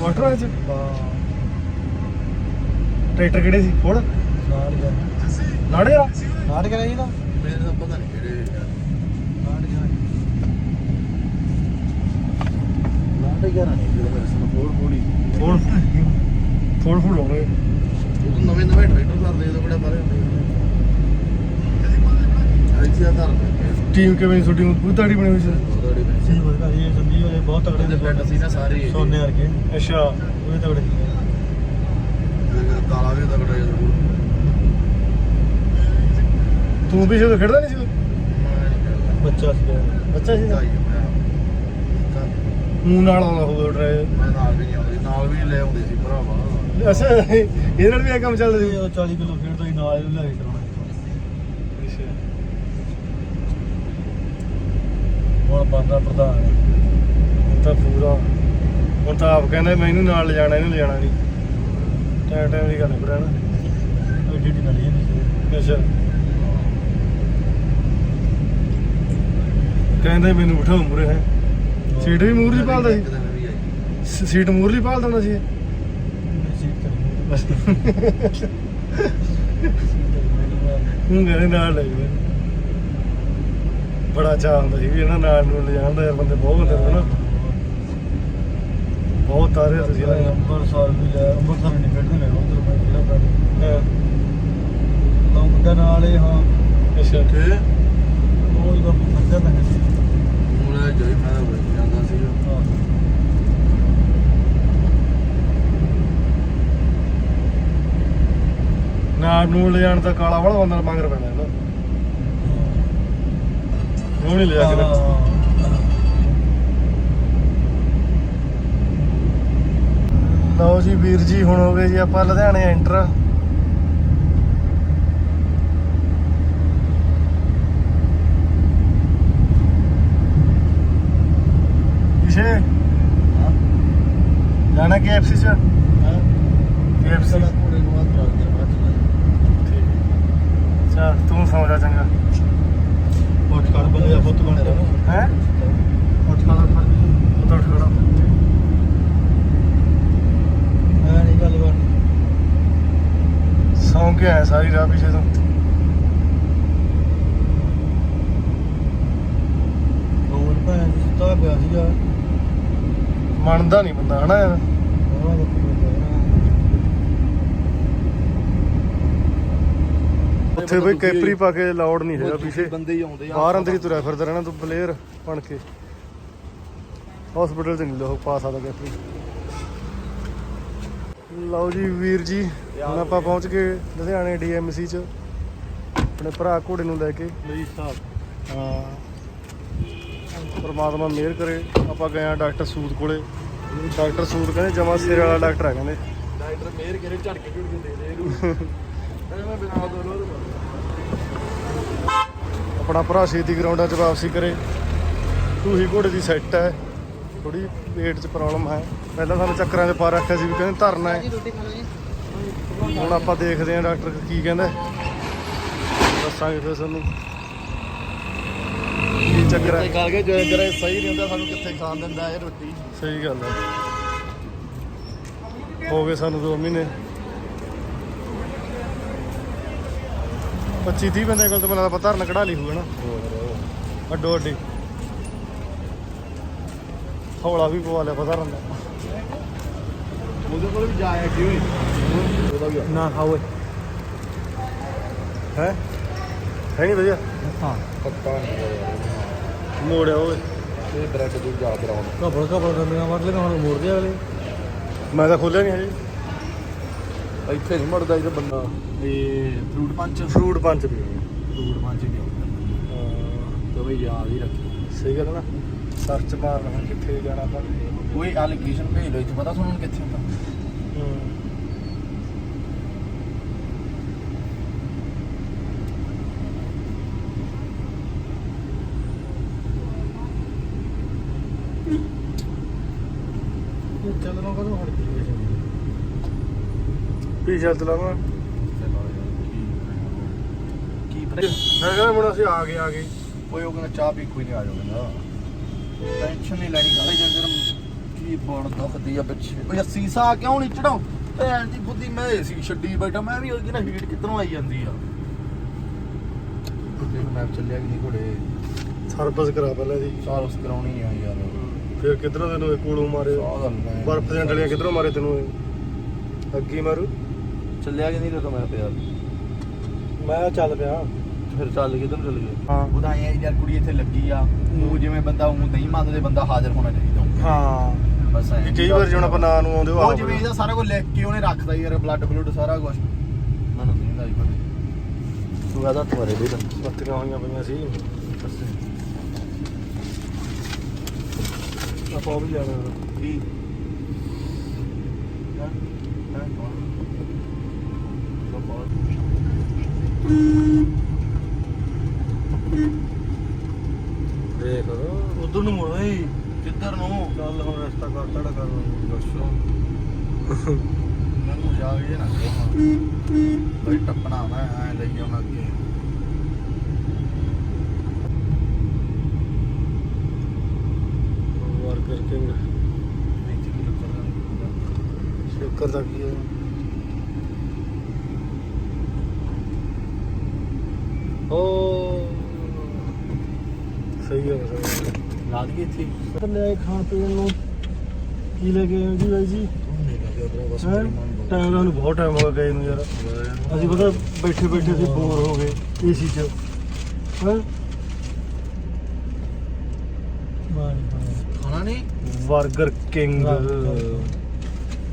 Speaker 1: ਵਾਟਰ ਵਿੱਚ ਟਰੈਕਟਰ ਕਿਹੜੇ ਸੀ? ਫੋੜ
Speaker 3: ਨਾਲ ਗਿਆ
Speaker 1: ਨਾੜੇ ਆ?
Speaker 3: ਨਾਟ ਕਰਿਆ ਜੀ ਨਾ।
Speaker 2: ਮੇਰੇ ਤਾਂ ਪਤਾ ਨਹੀਂ ਕਿਹੜੇ
Speaker 3: ਨਾਟ ਗਿਆ
Speaker 2: ਲਾਂਡੇ ਗਿਆਰਾਂ ਨਹੀਂ ਜਿਹੜੇ ਮੇਰੇ ਸਾਹ ਫੋੜ ਫੋੜੀ
Speaker 1: ਫੋੜ ਫੋੜ ਫੋੜ ਹੋ। ਗਏ।
Speaker 2: ਤਾਂ ਨਵੇਂ ਨਵੇਂ ਟਰੈਕਟਰ ਕਰਦੇ ਜਦੋਂ ਬੜੇ ਬਾਰੇ ਹੁੰਦੇ ਇੱਥੇ ਆ ਤਾਂ
Speaker 1: ਟੀਮ ਕਿਵੇਂ ਸੀ ਤੁਹਾਡੀ? ਪੂਰੀ ਤਾੜੀ ਬਣੀ ਹੋਈ ਸੀ।
Speaker 3: ਸੀ ਬਦਲਾ ਇਹ ਸੰਦੀਪ ਵਾਲੇ ਬਹੁਤ ਤਗੜੇ
Speaker 2: ਉਹਦੇ ਪਿੰਡ ਸੀ ਨਾ ਸਾਰੇ
Speaker 3: ਸੋਨੇ ਵਰਗੇ।
Speaker 1: ਅੱਛਾ।
Speaker 3: ਉਹ ਵੀ ਤਗੜੇ ਸੀ
Speaker 2: ਕਾਲਾ ਵੀ ਤਗੜਾ ਜਿਹਾ ਜ਼ਰੂਰ।
Speaker 1: ਤੂੰ ਵੀ ਜਦੋਂ ਖੇਡਦਾ ਨਹੀਂ ਸੀ
Speaker 3: ਬੱਚਾ ਸੀ
Speaker 1: ਬੱਚਾ ਸੀ?
Speaker 2: ਮੈਂ
Speaker 1: ਮੂੰਹ ਨਾਲ ਆਉਂਦਾ ਹੋਊਗਾ ਡਰਾਈਵ
Speaker 2: ਨਾਲ ਵੀ ਨਹੀਂ ਆਉਂਦੀ ਨਾਲ ਵੀ ਲੈ ਆਉਂਦੇ ਸੀ ਭਰਾਵਾ।
Speaker 1: ਅੱਛਾ ਇਹਦੇ ਨਾਲ ਵੀ ਇਹ ਕੰਮ ਚੱਲਦਾ ਸੀ?
Speaker 3: ਉਹ 40 ਕਿਲੋ ਫੀਟ ਤੋਂ ਹੀ ਨਾਲ ਹੀ ਲੈ ਕੇ ਚਲਾਉਣਾ ਹੁਣ ਬੰਦਾ ਪ੍ਰਧਾਨ।
Speaker 1: ਹੁਣ ਤਾਂ ਪੂਰਾ ਹੁਣ ਤਾਂ ਆਪ ਕਹਿੰਦਾ ਮੈਂ ਇਹਨੂੰ ਨਾਲ ਲਿਜਾਣਾ ਇਹਨੂੰ ਲਿਜਾਣਾ ਨਹੀਂ। ਟਾਈਮ ਟਾਈਮ ਦੀ ਗੱਲ ਕਰਾਂ ਨਾ
Speaker 3: ਉਹ ਡਿਊਟੀ ਨਾਲ ਹੀ ਨਹੀਂ
Speaker 1: ਅੱਛਾ। ਕਹਿੰਦੇ ਮੈਨੂੰ ਬਿਠਾਓ ਮੂਰੇ ਹੈ। ਸੀਟ ਵੀ ਮੂਰਲੀ ਪਾਲਦਾ ਸੀ। ਸੀਟ ਮੂਰਲੀ ਪਾਲਦਾ ਹੁੰਦਾ ਸੀ ਇਹ? ਹੁਣ ਨਾਲ ਲੈ ਬੜਾ ਚਾਹ ਹੁੰਦਾ ਸੀ ਵੀ ਇਹਨਾਂ ਨਾਲ ਨੂੰ ਲਿਜਾਣ ਦਾ ਯਾਰ ਬੰਦੇ ਬਹੁਤ ਹੁੰਦੇ ਨੇ ਨਾ। ਬਹੁਤ ਤਾਰੇ ਤੁਸੀਂ ਇਹਨਾਂ ਨੂੰ।
Speaker 3: ਅੰਮ੍ਰਿਤਸਰ ਵੀ ਲੈ ਅੰਮ੍ਰਿਤਸਰ ਨਹੀਂ ਖੇਡਦੇ ਲੈ ਉਧਰ ਮੈਂ ਕਿਹੜਾ ਪਿੰਡ
Speaker 1: ਹਾਂ।
Speaker 3: ਲੌਂਗ ਨਾਲ ਹੀ ਹਾਂ।
Speaker 1: ਅੱਛਾ
Speaker 2: ਤੇ
Speaker 3: ਉਹ ਜਦੋਂ ਮੱਝਾਂ ਦਾ ਸੀ।
Speaker 2: ਹੁਣ ਜੋਈ ਮੈਂ ਜਾਂਦਾ ਸੀ
Speaker 3: ਹਾਂ।
Speaker 1: ਨਾਲ ਨੂੰ ਲਿਜਾਣ ਦਾ ਕਾਲਾ ਵਾਲਾ ਬੰਦਾ ਮੰਗਰ ਪੈਂਦਾ ਇਹਦਾ ਉਹ ਨਹੀਂ ਲਿਆ ਕੇ ਲਓ ਜੀ ਵੀਰ ਜੀ ਹੁਣ ਹੋ ਗਏ ਜੀ ਆਪਾਂ ਲੁਧਿਆਣੇ ਐਂਟਰ ਇਸੇ ਜਾਣਾ KFC ਚ KFC
Speaker 2: ਕੋਲੇ ਨੂੰ ਆ ਚੱਲ ਗਿਆ ਬਾਅਦ ਚ
Speaker 1: ਠੀਕ ਚਲ ਤੂੰ ਸੌਂ ਜਾ ਚੰਗਾ।
Speaker 3: ਉੱਠ ਕਰ ਬੰਦੇ ਦਾ ਪੁੱਤ ਬਣ ਜਾ।
Speaker 1: ਹੈ?
Speaker 3: ਉੱਠ ਕਰ
Speaker 1: ਉਹ ਤਾਂ ਖੜਾ।
Speaker 3: ਮੈਂ ਨਹੀਂ ਗੱਲ ਬਾਤ
Speaker 1: ਸੌਂ ਕੇ ਆਇਆ ਸਾਰੀ ਰਾਤ ਪਿਛੇ ਤੋਂ।
Speaker 3: ਹੋਰ ਭੈਣ ਜੀ ਸੁੱਤਾ ਪਿਆ ਸੀਗਾ।
Speaker 1: ਮੰਨਦਾ ਨਹੀਂ ਬੰਦਾ ਹਨਾ ਯਾਰ
Speaker 3: ਉਹਨਾਂ ਦਾ ਕੀ ਹੋਇਆ
Speaker 1: ਉੱਥੇ ਬਈ ਕੈਪਰੀ ਪਾ ਕੇ ਲਾਉਡ ਨਹੀਂ ਹੈਗਾ ਪਿਛੇ।
Speaker 2: ਬੰਦੇ ਹੀ ਆਉਂਦੇ ਆ
Speaker 1: ਬਾਹਰ ਅੰਦਰ ਹੀ ਤੁਰਿਆ ਫਿਰਦਾ ਰਹਿਣਾ ਤੂੰ ਪਲੇਅਰ ਬਣ ਕੇ। ਹਸਪੀਟਲ ਤੇ ਨਹੀਂ ਲੋਕ ਪਾ ਸਕਦਾ ਕੈਪਰੀ। ਲਓ ਜੀ ਵੀਰ ਜੀ ਹੁਣ ਆਪਾਂ ਪਹੁੰਚ ਗਏ ਲੁਧਿਆਣੇ ਡੀਐਮਸੀ ਚ। ਆਪਣੇ ਭਰਾ ਘੋੜੇ ਨੂੰ ਲੈ ਕੇ।
Speaker 3: ਮੇਰੀ ਸਾਹਿਬ।
Speaker 1: ਹਾਂ। ਪਰਮਾਤਮਾ ਮਿਹਰ ਕਰੇ। ਆਪਾਂ ਗਏ ਆ ਡਾਕਟਰ ਸੂਦ ਕੋਲੇ। ਡਾਕਟਰ ਸੂਦ ਕਹਿੰਦੇ ਜਮਾ ਸਿਰ ਵਾਲਾ ਡਾਕਟਰ ਹੈ ਕਹਿੰਦੇ।
Speaker 2: ਡਾਕਟਰ ਮੇਰ ਕਰੇ ਝਟਕੇ ਝੁਟਕੇ ਦੇ ਦੇ ਇਹਨੂੰ।
Speaker 1: ਆਪਣਾ ਭਰਾ ਛੇਤੀ ਗਰਾਊਂਡਾਂ 'ਚ ਵਾਪਸੀ ਕਰੇ। ਟੂਹੀ ਘੋੜੇ ਦੀ ਸੈੱਟ ਹੈ। ਥੋੜੀ ਪੇਟ 'ਚ ਪ੍ਰੋਬਲਮ ਹੈ। ਪਹਿਲਾਂ ਸਾਨੂੰ ਚੱਕਰਾਂ 'ਚ ਪਾ ਰੱਖਿਆ ਸੀ ਵੀ ਕਹਿੰਦੇ ਧਰਨਾ ਹੈ। ਹੁਣ ਆਪਾਂ ਦੇਖਦੇ ਹਾਂ ਡਾਕਟਰ ਕੀ ਕਹਿੰਦਾ ਦੱਸਾਂਗੇ ਫਿਰ ਤੁਹਾਨੂੰ। ਕੀ ਚੱਕਰ ਹੈ?
Speaker 2: ਗੱਲ ਕੇ ਜੋ ਜਰਾ ਸਹੀ ਨਹੀਂ ਹੁੰਦਾ ਸਾਨੂੰ ਕਿੱਥੇ ਖਾਣ ਦਿੰਦਾ ਇਹ ਰੋਟੀ।
Speaker 1: ਸਹੀ ਗੱਲ ਹੈ। ਹੋ ਗਏ ਸਾਨੂੰ 2 ਮਹੀਨੇ। 25 30 ਬੰਦੇ ਕੋਲ ਤਾਂ ਮੈਨੂੰ ਲੱਗਦਾ ਧਰਨ ਕਢਾ ਲਈ ਹੋਊਗਾ ਨਾ। ਅੱਡੋ ਅੱਡੀ। ਹੌਲਾ ਵੀ ਪਵਾ ਲਿਆ ਪਤਾ ਰੰਦਾ
Speaker 2: ਉਹਦੇ ਕੋਲ ਵੀ ਜਾਇਆ ਕਿਵੇਂ ਉਹਦਾ ਵੀ
Speaker 3: ਨਾ ਖਾਓ
Speaker 1: ਹੈ? ਹੈ ਨਹੀਂ ਵਧੀਆ।
Speaker 3: ਹਾਂ।
Speaker 2: ਪੱਕਾ ਨਹੀਂ
Speaker 1: ਮੋੜਿਆ ਓਏ।
Speaker 2: ਇਹ ਬ੍ਰੈਡ ਦੀ ਜਾ ਕਰਾਉਣ।
Speaker 3: ਕਬਲ ਕਬਲ ਕਰਨੀਆਂ ਮਰ ਲੈਣਾ ਹੁਣ ਮੋੜ ਦੇ ਅਗਲੇ।
Speaker 1: ਮੈਂ ਤਾਂ ਖੋਲਿਆ ਨਹੀਂ ਹਜੇ।
Speaker 2: ਇੱਥੇ ਨਹੀਂ ਮੜਦਾ ਇਹ ਬੰਦਾ। ਇਹ ਫਰੂਟ ਪੰਚ?
Speaker 1: ਫਰੂਟ ਪੰਚ ਵੀ
Speaker 2: ਫਰੂਟ ਪੰਚ ਆਉਂਦਾ ਤੇ ਬਈ ਯਾਦ ਹੀ ਰੱਖੀ।
Speaker 1: ਸਹੀ ਗੱਲ ਨਾ। ਸਰਚ ਮਾਰ ਲਵਾਂ ਕਿੱਥੇ ਜਾਣਾ ਆਪਾਂ।
Speaker 2: ਕੋਈ ਐਲੀਗੇਸ਼ਨ ਭੇਜ ਲੋ ਇੱਥੇ ਪਤਾ ਤੁਹਾਨੂੰ ਕਿੱਥੇ ਹੁੰਦਾ।
Speaker 3: ਚੱਲਣਾ ਕਦੋਂ ਹਟ
Speaker 1: ਚੱਲ ਚਲਾਵਾਂ
Speaker 2: ਕੀ
Speaker 1: ਮੈਂ ਕਹਿੰਦਾ ਹੁਣ ਅਸੀਂ ਆ ਗਏ ਆ ਗਏ।
Speaker 2: ਓਏ ਉਹ ਕਹਿੰਦਾ ਚਾਹ ਪੀ ਕੋਈ ਨਹੀਂ ਆ ਜਾਊਗਾ। ਟੈਨਸ਼ਨ ਨਹੀਂ ਲੈਣੀ ਕਾਲੇ ਜੰਦਰ ਕੀ ਬਣ ਦੁਖਦੀ ਆ ਪਿੱਛੇ। ਓਏ ਸੀਸਾ ਕਿਉਂ ਨਹੀਂ ਚੜਾਉ? ਭੈਣ ਦੀ ਬੁੱਧੀ ਮੈਂ ਏਸੀ ਛੱਡੀ ਬੈਠਾ ਮੈਂ ਵੀ ਉਹਦੀ ਨਾ ਹੀਟ ਕਿੱਧਰੋਂ ਆਈ ਜਾਂਦੀ ਆ। ਦੇਖ ਮੈਂ ਚੱਲਿਆ ਕਿ ਨਹੀਂ ਘੋੜੇ।
Speaker 1: ਸਰਵਿਸ ਕਰਾ ਪਹਿਲਾਂ ਦੀ
Speaker 2: ਸਾਲ ਉਸ ਕਰਾਉਣੀ ਆ ਯਾਰ।
Speaker 1: ਫਿਰ ਕਿਧਰੋਂ ਤੈਨੂੰ ਇਹ ਕੋਲੋਂ ਮਾਰੇ? ਬਰਫ਼ ਦੀਆਂ ਡਲੀਆਂ ਕਿਧਰੋਂ ਮਾਰੇ ਤੈਨੂੰ ਅੱਗੀ ਮਾਰੂ।
Speaker 2: ਚੱਲਿਆ ਕਿ ਨਹੀਂ ਜਦੋਂ ਮੈਂ ਪਿਆ?
Speaker 3: ਮੈਂ ਚੱਲ ਪਿਆ।
Speaker 2: ਫਿਰ ਚੱਲ ਕਿਧਰ ਚੱਲ ਗਏ।
Speaker 1: ਹਾਂ।
Speaker 2: ਉਹਦਾ ਐ ਯਾਰ ਕੁੜੀ ਇੱਥੇ ਲੱਗੀ ਆ ਉਹ ਜਿਵੇਂ ਬੰਦਾ ਉਹ ਨਹੀਂ ਮੰਨਦੇ ਬੰਦਾ ਹਾਜ਼ਰ ਹੋਣਾ ਚਾਹੀਦਾ
Speaker 3: ਹਾਂ।
Speaker 2: ਬਸ ਐਂ।
Speaker 1: ਇਹ ਕਈ ਵਾਰ ਜਿਉਣਾ ਆਪਾਂ ਨਾਂ ਨੂੰ ਆਉਂਦੇ ਉਹ
Speaker 2: ਉਹ
Speaker 1: ਆਪ
Speaker 2: ਜਿਵੇਂ ਇਹਦਾ ਸਾਰਾ ਕੁਝ ਲਿਖ ਕੇ ਉਹਨੇ ਰੱਖਦਾ ਯਾਰ ਬਲੱਡ ਬਲੂਡ ਸਾਰਾ ਕੁਝ। ਮੈਨੂੰ ਨਹੀਂ ਦਾ ਪਤਾ। ਤੂੰ ਆਦਾ ਤੁਹਾਰੇ ਦੇ
Speaker 1: ਬੱਤੀਆਂ ਹੋਈਆਂ ਪਈਆਂ ਸੀ। ਆਪਾਂ ਉਹ ਵੀ ਜਾਣਾ
Speaker 2: ਕੀ? ਹਾਂ? ਹਾਂ?
Speaker 1: ਦੇਖ
Speaker 3: ਉਧਰ ਨੂੰ ਮੁੜਨਾ ਹੀ
Speaker 2: ਕਿੱਧਰ ਨੂੰ?
Speaker 3: ਚੱਲ ਹੁਣ ਰਸਤਾ ਕਰ ਤੜਾ ਕਰ
Speaker 2: ਦੱਸੋ। ਮੈਨੂੰ ਜਾ ਕੇ ਨਾ ਕਹਾਂ ਬਈ ਟੱਪਣਾ ਮੈਂ ਐ ਲਈ ਜਾਣਾ ਅੱਗੇ।
Speaker 1: ਵਰਕਰ ਕਿੰਗ
Speaker 2: ਵਿੱਚ ਕੀ ਲੱਗਦਾ
Speaker 1: ਸ਼ੇਕਰ ਦਾ ਕੀ ਹੈ ਓ ਸਹੀ ਹੈ ਸਹੀ ਹੈ
Speaker 2: ਲਾ ਦਈਏ ਇੱਥੇ
Speaker 3: ਤੇ ਲੈ ਖਾਣ ਪੀਣ ਨੂੰ। ਕੀ ਲੈ ਕੇ ਆਏ ਜੀ ਬਾਈ ਜੀ?
Speaker 2: ਨਹੀਂ
Speaker 3: ਹੈਂ?
Speaker 1: ਟਾਈਮ ਨੂੰ ਬਹੁਤ ਟਾਈਮ ਹੋ ਗਿਆ ਗਏ ਨੂੰ ਯਾਰ। ਅਸੀਂ ਪਤਾ ਬੈਠੇ ਬੈਠੇ ਅਸੀਂ ਬੋਰ ਹੋ ਗਏ ਏਸੀ 'ਚ। ਹਾਂ?
Speaker 2: ਖਾਣਾ ਨਹੀਂ?
Speaker 1: 버ਗਰ ਕਿੰਗ